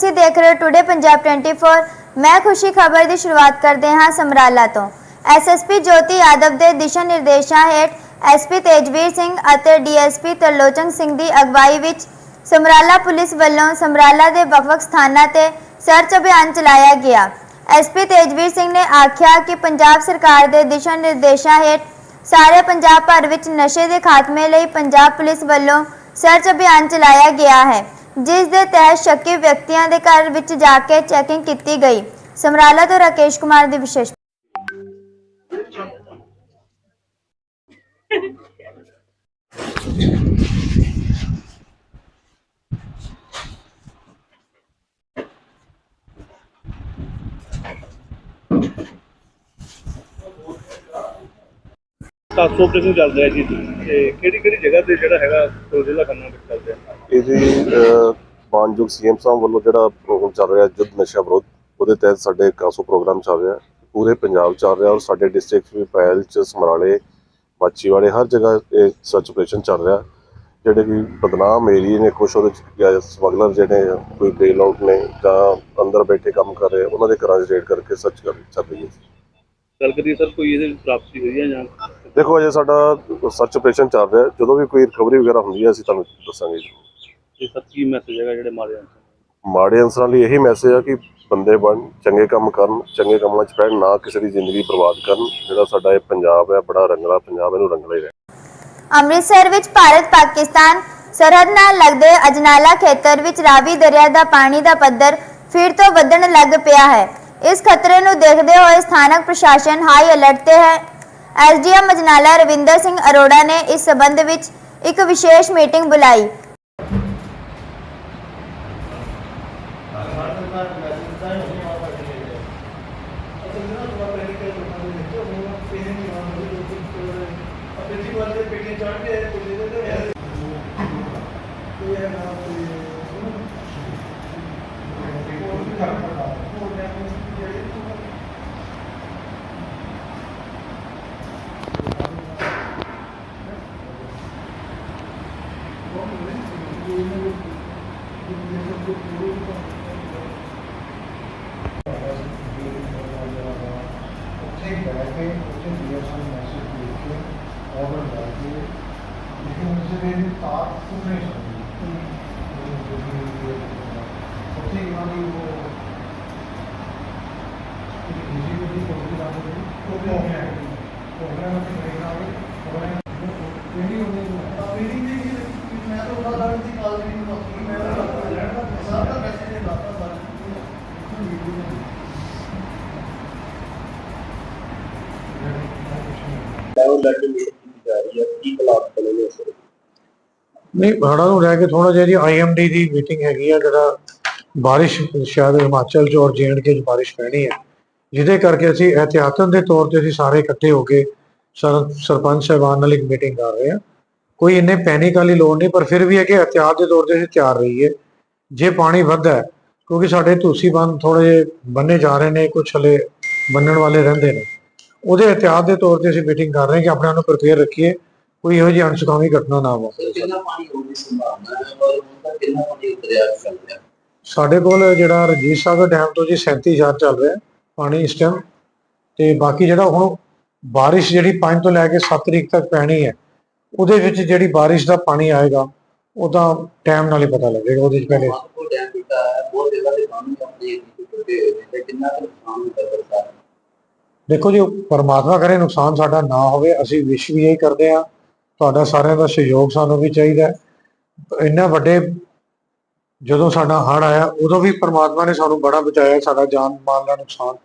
ਤੁਸੀਂ ਦੇਖ ਰਹੇ ਹੋ ਟੁਡੇ ਪੰਜਾਬ 24 ਮੈਂ ਖੁਸ਼ੀ ਖਬਰ ਦੀ ਸ਼ੁਰੂਆਤ ਕਰਦੇ ਹਾਂ ਸਮਰਾਲਾ ਤੋਂ। ਐਸਐਸਪੀ ਜੋਤੀ ਯਾਦਵ ਦੇ ਦਿਸ਼ਾ ਨਿਰਦੇਸ਼ਾਂ ਹੇਠ ਐਸਪੀ ਤੇਜਵੀਰ ਸਿੰਘ ਅਤੇ ਡੀਐਸਪੀ ਤਰਲੋਚਨ ਸਿੰਘ ਦੀ ਅਗਵਾਈ ਵਿੱਚ ਸਮਰਾਲਾ ਪੁਲਿਸ ਵੱਲੋਂ ਸਮਰਾਲਾ ਦੇ ਵੱਖ-ਵੱਖ ਸਥਾਨਾਂ ਤੇ ਸਰਚ ਅਭਿਆਨ ਚਲਾਇਆ ਗਿਆ। ਐਸਪੀ ਤੇਜਵੀਰ ਸਿੰਘ ਨੇ ਆਖਿਆ ਕਿ ਪੰਜਾਬ ਸਰਕਾਰ ਦੇ ਦਿਸ਼ਾ ਨਿਰਦੇਸ਼ਾਂ ਹੇਠ ਸਾਰੇ ਪੰਜਾਬ ਭਰ ਵਿੱਚ ਨਸ਼ੇ ਦੇ ਖਾਤਮੇ ਲਈ ਪੰਜਾਬ ਪੁਲਿਸ ਵੱਲੋਂ ਸਰਚ ਅਭਿਆਨ ਚਲਾਇਆ ਗਿਆ ਹੈ। ਜਿਸ ਦੇ ਤਹਿਤ ਸ਼ੱਕੀ ਵਿਅਕਤੀਆਂ ਦੇ ਘਰ ਵਿੱਚ ਜਾ ਕੇ ਚੈਕਿੰਗ ਕੀਤੀ ਗਈ। ਸਮਰਾਲਾ ਤੋਂ ਰਾਕੇਸ਼ ਕੁਮਾਰ ਦੀ ਵਿਸ਼ੇਸ਼ ਸੱਤ ਆਪਰੇਸ਼ਨ ਚੱਲ ਰਿਹਾ ਜੀ। ਤੇ ਕਿਹੜੀ ਕਿਹੜੀ ਜਗ੍ਹਾ ਤੇ ਜਿਹੜਾ ਹੈਗਾ ਜ਼ਿਲ੍ਹਾ ਖੰਨਾ ਵਿੱਚ ਚੱਲ ਰਿਹਾ ਇਹ ਜੀ ਅਹ, ਮਾਨਯੋਗ ਸੀਐਮ ਸਾਹਿਬ ਵੱਲੋਂ ਜਿਹੜਾ ਪ੍ਰੋਗਰਾਮ ਚੱਲ ਰਿਹਾ ਜੁੱਧ ਨਸ਼ਾ ਵਿਰੋਧ ਉਹਦੇ ਤਹਿਤ ਸਾਡੇ ਕਾਸੋ ਪ੍ਰੋਗਰਾਮ ਚੱਲ ਰਿਹਾ। ਪੂਰੇ ਪੰਜਾਬ ਚੱਲ ਰਿਹਾ ਔਰ ਸਾਡੇ ਡਿਸਟ੍ਰਿਕਟ ਵੀ ਪਹਿਲ ਚ ਸਮਰਾਲੇ ਮਾਚੀਵਾੜੇ ਹਰ ਜਗ੍ਹਾ ਇਹ ਸਰਚ ਆਪਰੇਸ਼ਨ ਚੱਲ ਰਿਹਾ। ਜਿਹੜੇ ਕਿ ਬਦਨਾਮ ਏਰੀਏ ਨੇ ਕੁਛ ਉਹਦੇ ਸਮਗਲਰ ਜਿਹੜੇ ਕੋਈ ਬੇਲ ਆਊਟ ਨੇ ਜਾਂ ਅੰਦਰ ਬੈਠੇ ਕੰਮ ਕਰ ਰਹੇ ਉਹਨਾਂ ਦੇ ਘਰਾਂ 'ਚ ਰੇਡ ਕਰਕੇ ਸਰਚ ਕਰ ਚੱਲ ਰਹੀ ਹੈ ਗੱਲ ਕਰੀਏ ਸਰ ਕੋਈ ਇਹਦੇ ਪ੍ਰਾਪਤੀ ਹੋਈ ਹੈ ਜਾਂ ਦੇਖੋ ਅਜੇ ਸਾਡਾ ਸਰਚ ਆਪਰੇਸ਼ਨ ਚੱਲ ਰਿਹਾ ਜਦੋਂ ਵੀ ਕੋਈ ਰਿਕਵਰੀ ਵਗੈਰਾ ਹੁੰਦੀ ਹੈ ਅਸੀਂ ਤੁਹਾਨੂੰ ਦੱਸਾਂਗੇ ਜੀ। ਇਹ ਸਰ ਕੀ ਮੈਸੇਜ ਹੈਗਾ ਜਿਹੜੇ ਮਾਰੇ ਜਾਂਦੇ ਮਾੜੇ ਅਨਸਰਾਂ ਲਈ ਇਹੀ ਮੈਸੇਜ ਆ ਕਿ ਬੰਦੇ ਬਣ ਚੰਗੇ ਕੰਮ ਕਰਨ ਚੰਗੇ ਕੰਮਾਂ 'ਚ ਪੈਣ ਨਾ ਕਿਸੇ ਦੀ ਜ਼ਿੰਦਗੀ ਬਰਬਾਦ ਕਰਨ ਜਿਹੜਾ ਸਾਡਾ ਇਹ ਪੰਜਾਬ ਹੈ ਬੜਾ ਰੰਗਲਾ ਪੰਜਾਬ ਇਹਨੂੰ ਰੰਗਲਾ ਹੀ ਰਹੇ ਅੰਮ੍ਰਿਤਸਰ ਵਿੱਚ ਭਾਰਤ ਪਾਕਿਸਤਾਨ ਸਰਹੱਦ ਨਾਲ ਲੱਗਦੇ ਅਜਨਾਲਾ ਖੇਤਰ ਵਿੱਚ ਰਾਵੀ ਦਰਿਆ ਦਾ ਪਾਣੀ ਦਾ ਪੱਧਰ ਫਿਰ ਤੋਂ ਵਧਣ ਲੱਗ ਪਿਆ ਹੈ। ਇਸ ਖਤਰੇ ਨੂੰ ਦੇਖਦੇ ਹੋਏ ਸਥਾਨਕ ਪ੍ਰਸ਼ਾਸਨ ਹਾਈ ਅਲਰਟ ਤੇ ਹੈ। ਐਸਡੀਐਮ ਮਜਨਾਲਾ ਰਵਿੰਦਰ ਸਿੰਘ ਅਰੋੜਾ ਨੇ ਇਸ ਸਬੰਧ ਵਿੱਚ ਇੱਕ ਵਿਸ਼ੇਸ਼ ਮੀਟਿੰਗ ਬੁਲਾਈ ਉੱਥੇ ਬੈਠ ਕੇ ਉੱਥੇ ਡੀਐਸਐਲ ਮੈਸੇਜ ਦੇ ਕੇ ਆਰਡਰ ਲਾ ਕੇ ਲੇਕਿਨ ਉਸ ਦੇ ਵੀ ਤਾਰ ਟੁੱਟ ਨਹੀਂ ਸਕਦੀ ਉੱਥੇ ਇਹਨਾਂ ਦੀ ਉਹ ਇੱਕ ਈਜ਼ੀ ਵੀ ਕੋਈ ਨਾ ਕੋਈ ਪ੍ਰੋਗਰਾਮ ਪ੍ਰੋਗਰਾਮ ਤੇ ਨਹੀਂ ਨਾ ਹੋਵੇ ਪ੍ਰੋਗਰਾਮ ਜਿਹੜੀ ਉਹਨੇ ਮੀਟਿੰਗ ਦੀ ਮੈਂ ਤਾਂ ਉਹਨਾਂ ਦਾ ਦੀ ਕਾਲ ਨਹੀਂ ਨੌਕਰੀ ਮੈਂ ਤਾਂ ਲੈਣ ਦਾ ਸਭ ਦਾ ਮੈਸੇਜ ਲਾਤਾ ਸਾਰੇ ਨਹੀਂ, ਹੜ੍ਹਾਂ ਨੂੰ ਲੈ ਕੇ ਥੋੜਾ ਜਿਹਾ ਜੀ ਆਈਐਮਡੀ ਦੀ ਮੀਟਿੰਗ ਹੈਗੀ ਆ, ਜਿਹੜਾ ਬਾਰਿਸ਼ ਸ਼ਾਇਦ ਹਿਮਾਚਲ ਚ ਔਰ ਜੇਐਂਡਕੇ ਚ ਬਾਰਿਸ਼ ਪੈਣੀ ਹੈ ਜਿਹਦੇ ਕਰਕੇ ਅਸੀਂ ਇਹਤਿਆਤਨ ਦੇ ਤੌਰ ਤੇ ਅਸੀਂ ਸਾਰੇ ਇਕੱਠੇ ਹੋ ਕੇ ਸਰਪੰਚ ਸਾਹਿਬਾਨ ਨਾਲ ਇੱਕ ਮੀਟਿੰਗ ਕਰ ਰਹੇ ਹਾਂ ਕੋਈ ਇੰਨੇ ਪੈਨਿਕ ਵਾਲੀ ਲੋੜ ਨਹੀਂ, ਪਰ ਫਿਰ ਵੀ ਹੈ ਕਿ ਇਹਤਿਆਤ ਦੇ ਤੌਰ ਤੇ ਅਸੀਂ ਤਿਆਰ ਰਹੀਏ। ਜੇ ਪਾਣੀ ਵੱਧਦਾ ਕਿਉਂਕਿ ਸਾਡੇ ਧੂਸੀ ਬੰਨ ਥੋੜੇ ਜਿਹੇ ਬੰਨੇ ਜਾ ਰਹੇ ਨੇ ਕੁਝ ਹਲੇ ਬੰਨਣ ਵਾਲੇ ਰਹਿੰਦੇ ਨੇ। ਉਹਦੇ ਇਹਤਿਆਤ ਦੇ ਤੌਰ ਤੇ ਅਸੀਂ ਮੀਟਿੰਗ ਕਰ ਰਹੇ ਕਿ ਆਪਣੇ ਆਪ ਨੂੰ ਪ੍ਰਪੇਅਰ ਰੱਖੀਏ। ਕੋਈ ਇਹੋ ਜਿਹੀ ਅਣਸੁਖਾਵੀ ਘਟਨਾ ਨਾ ਵਾਪਰੇ ਕਿੰਨਾ ਪਾਣੀ ਹੋਣ ਦੀ ਸੰਭਾਵਨਾ ਹੈ? ਔਰ ਉਹਦਾ ਕਿੰਨਾ ਪਾਣੀ ਉਤਰਿਆ ਚੱਲ ਰਿਹਾ ਸਾਡੇ ਕੋਲ ਜਿਹੜਾ ਰਣਜੀਤ ਸਾਗਰ ਡੈਮ ਤੋਂ ਜੀ 37000 ਚੱਲ ਰਿਹਾ ਹੈ ਪਾਣੀ ਇਸ ਟਾਈਮ ਤੇ ਬਾਕੀ ਜਿਹੜਾ ਹੁਣ ਬਾਰਿਸ਼ ਜਿਹੜੀ 5 ਤੋਂ ਲੈ ਕੇ 7 ਤਰੀਕ ਤੱਕ ਪੈਣੀ ਹੈ ਉਹਦੇ ਵਿੱਚ ਜਿਹੜੀ ਬਾਰਿਸ਼ ਦਾ ਪਾਣੀ ਆਏਗਾ ਉਹਦਾ ਟਾਈਮ ਨਾਲ ਹੀ ਪਤਾ ਲੱਗੇਗਾ ਉਹਦੇ ਵਿੱਚ ਪਹਿਲੇ। ਦਾ ਤੇ ਤੇ? ਦੇਖੋ ਜੀ ਪਰਮਾਤਮਾ ਕਰੇ ਨੁਕਸਾਨ ਸਾਡਾ ਨਾ ਹੋਵੇ ਅਸੀਂ ਵਿਸ਼ ਵੀ ਇਹੀ ਕਰਦੇ ਆ ਤੁਹਾਡਾ ਸਾਰਿਆਂ ਦਾ ਸਹਿਯੋਗ ਸਾਨੂੰ ਵੀ ਚਾਹੀਦਾ ਇੰਨਾ ਵੱਡੇ ਜਦੋਂ ਸਾਡਾ ਹੜ੍ਹ ਆਇਆ, ਉਦੋਂ ਵੀ ਪਰਮਾਤਮਾ ਨੇ ਸਾਨੂੰ ਬੜਾ ਬਚਾਇਆ, ਸਾਡਾ ਜਾਨ ਮਾਲ ਦਾ ਨੁਕਸਾਨ,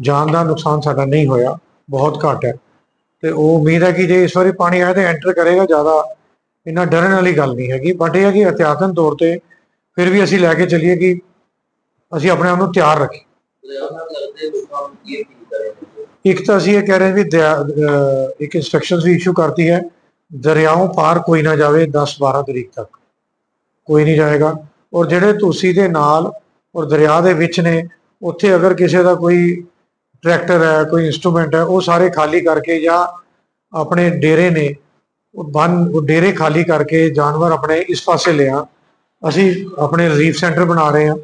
ਜਾਨ ਦਾ ਨੁਕਸਾਨ ਸਾਡਾ ਨਹੀਂ ਹੋਇਆ, ਬਹੁਤ ਘੱਟ ਹੈ। ਤੇ ਉਹ ਉਮੀਦ ਹੈ ਕਿ ਜੇ ਇਸ ਵਾਰੀ ਪਾਣੀ ਆਇਆ ਤੇ ਐਂਟਰ ਕਰੇਗਾ ਜ਼ਿਆਦਾ, ਇੰਨਾ ਡਰਨ ਵਾਲੀ ਗੱਲ ਨਹੀਂ ਹੈਗੀ। ਬਟ ਇਹ ਹੈ ਕਿ ਇhtiyatan ਤੌਰ ਤੇ ਫਿਰ ਵੀ ਅਸੀਂ ਲੈ ਕੇ ਚੱਲੀਏ ਕਿ ਅਸੀਂ ਆਪਣੇ ਆਪ ਨੂੰ ਤਿਆਰ ਰੱਖੀਏ। ਇੱਕ ਤਾਂ ਅਸੀਂ ਇਹ ਕਹਿ ਰਹੇ ਵੀ ਦਰਿਆ- ਇੱਕ ਇਨਸਟਰਕਸ਼ਨਸ ਵੀ ਇਸ਼ੂ ਕਰਤੀ ਹੈ। ਦਰਿਆਓਂ ਪਾਰ ਕੋਈ ਨਾ ਜਾਵੇ 10 12 ਤਰੀਕ ਤੱਕ। ਕੋਈ ਨਹੀਂ ਜਾਏਗਾ। ਔਰ ਜਿਹੜੇ ਤੁਸੀਂ ਦੇ ਨਾਲ ਔਰ ਦਰਿਆ ਦੇ ਵਿੱਚ ਨੇ, ਉੱਥੇ ਅਗਰ ਕਿਸੇ ਦਾ ਕੋਈ ਟਰੈਕਟਰ ਹੈ, ਕੋਈ ਇਨਸਟਰੂਮੈਂਟ ਹੈ, ਉਹ ਸਾਰੇ ਖਾਲੀ ਕਰਕੇ ਜਾਂ ਆਪਣੇ ਡੇਰੇ ਨੇ ਬੰਨ, ਉਹ ਡੇਰੇ ਖਾਲੀ ਕਰਕੇ ਜਾਨਵਰ ਆਪਣੇ ਇਸ ਪਾਸੇ ਲਿਆ। ਅਸੀਂ ਆਪਣੇ ਰਿਲੀਫ ਸੈਂਟਰ ਬਣਾ ਰਹੇ ਹਾਂ।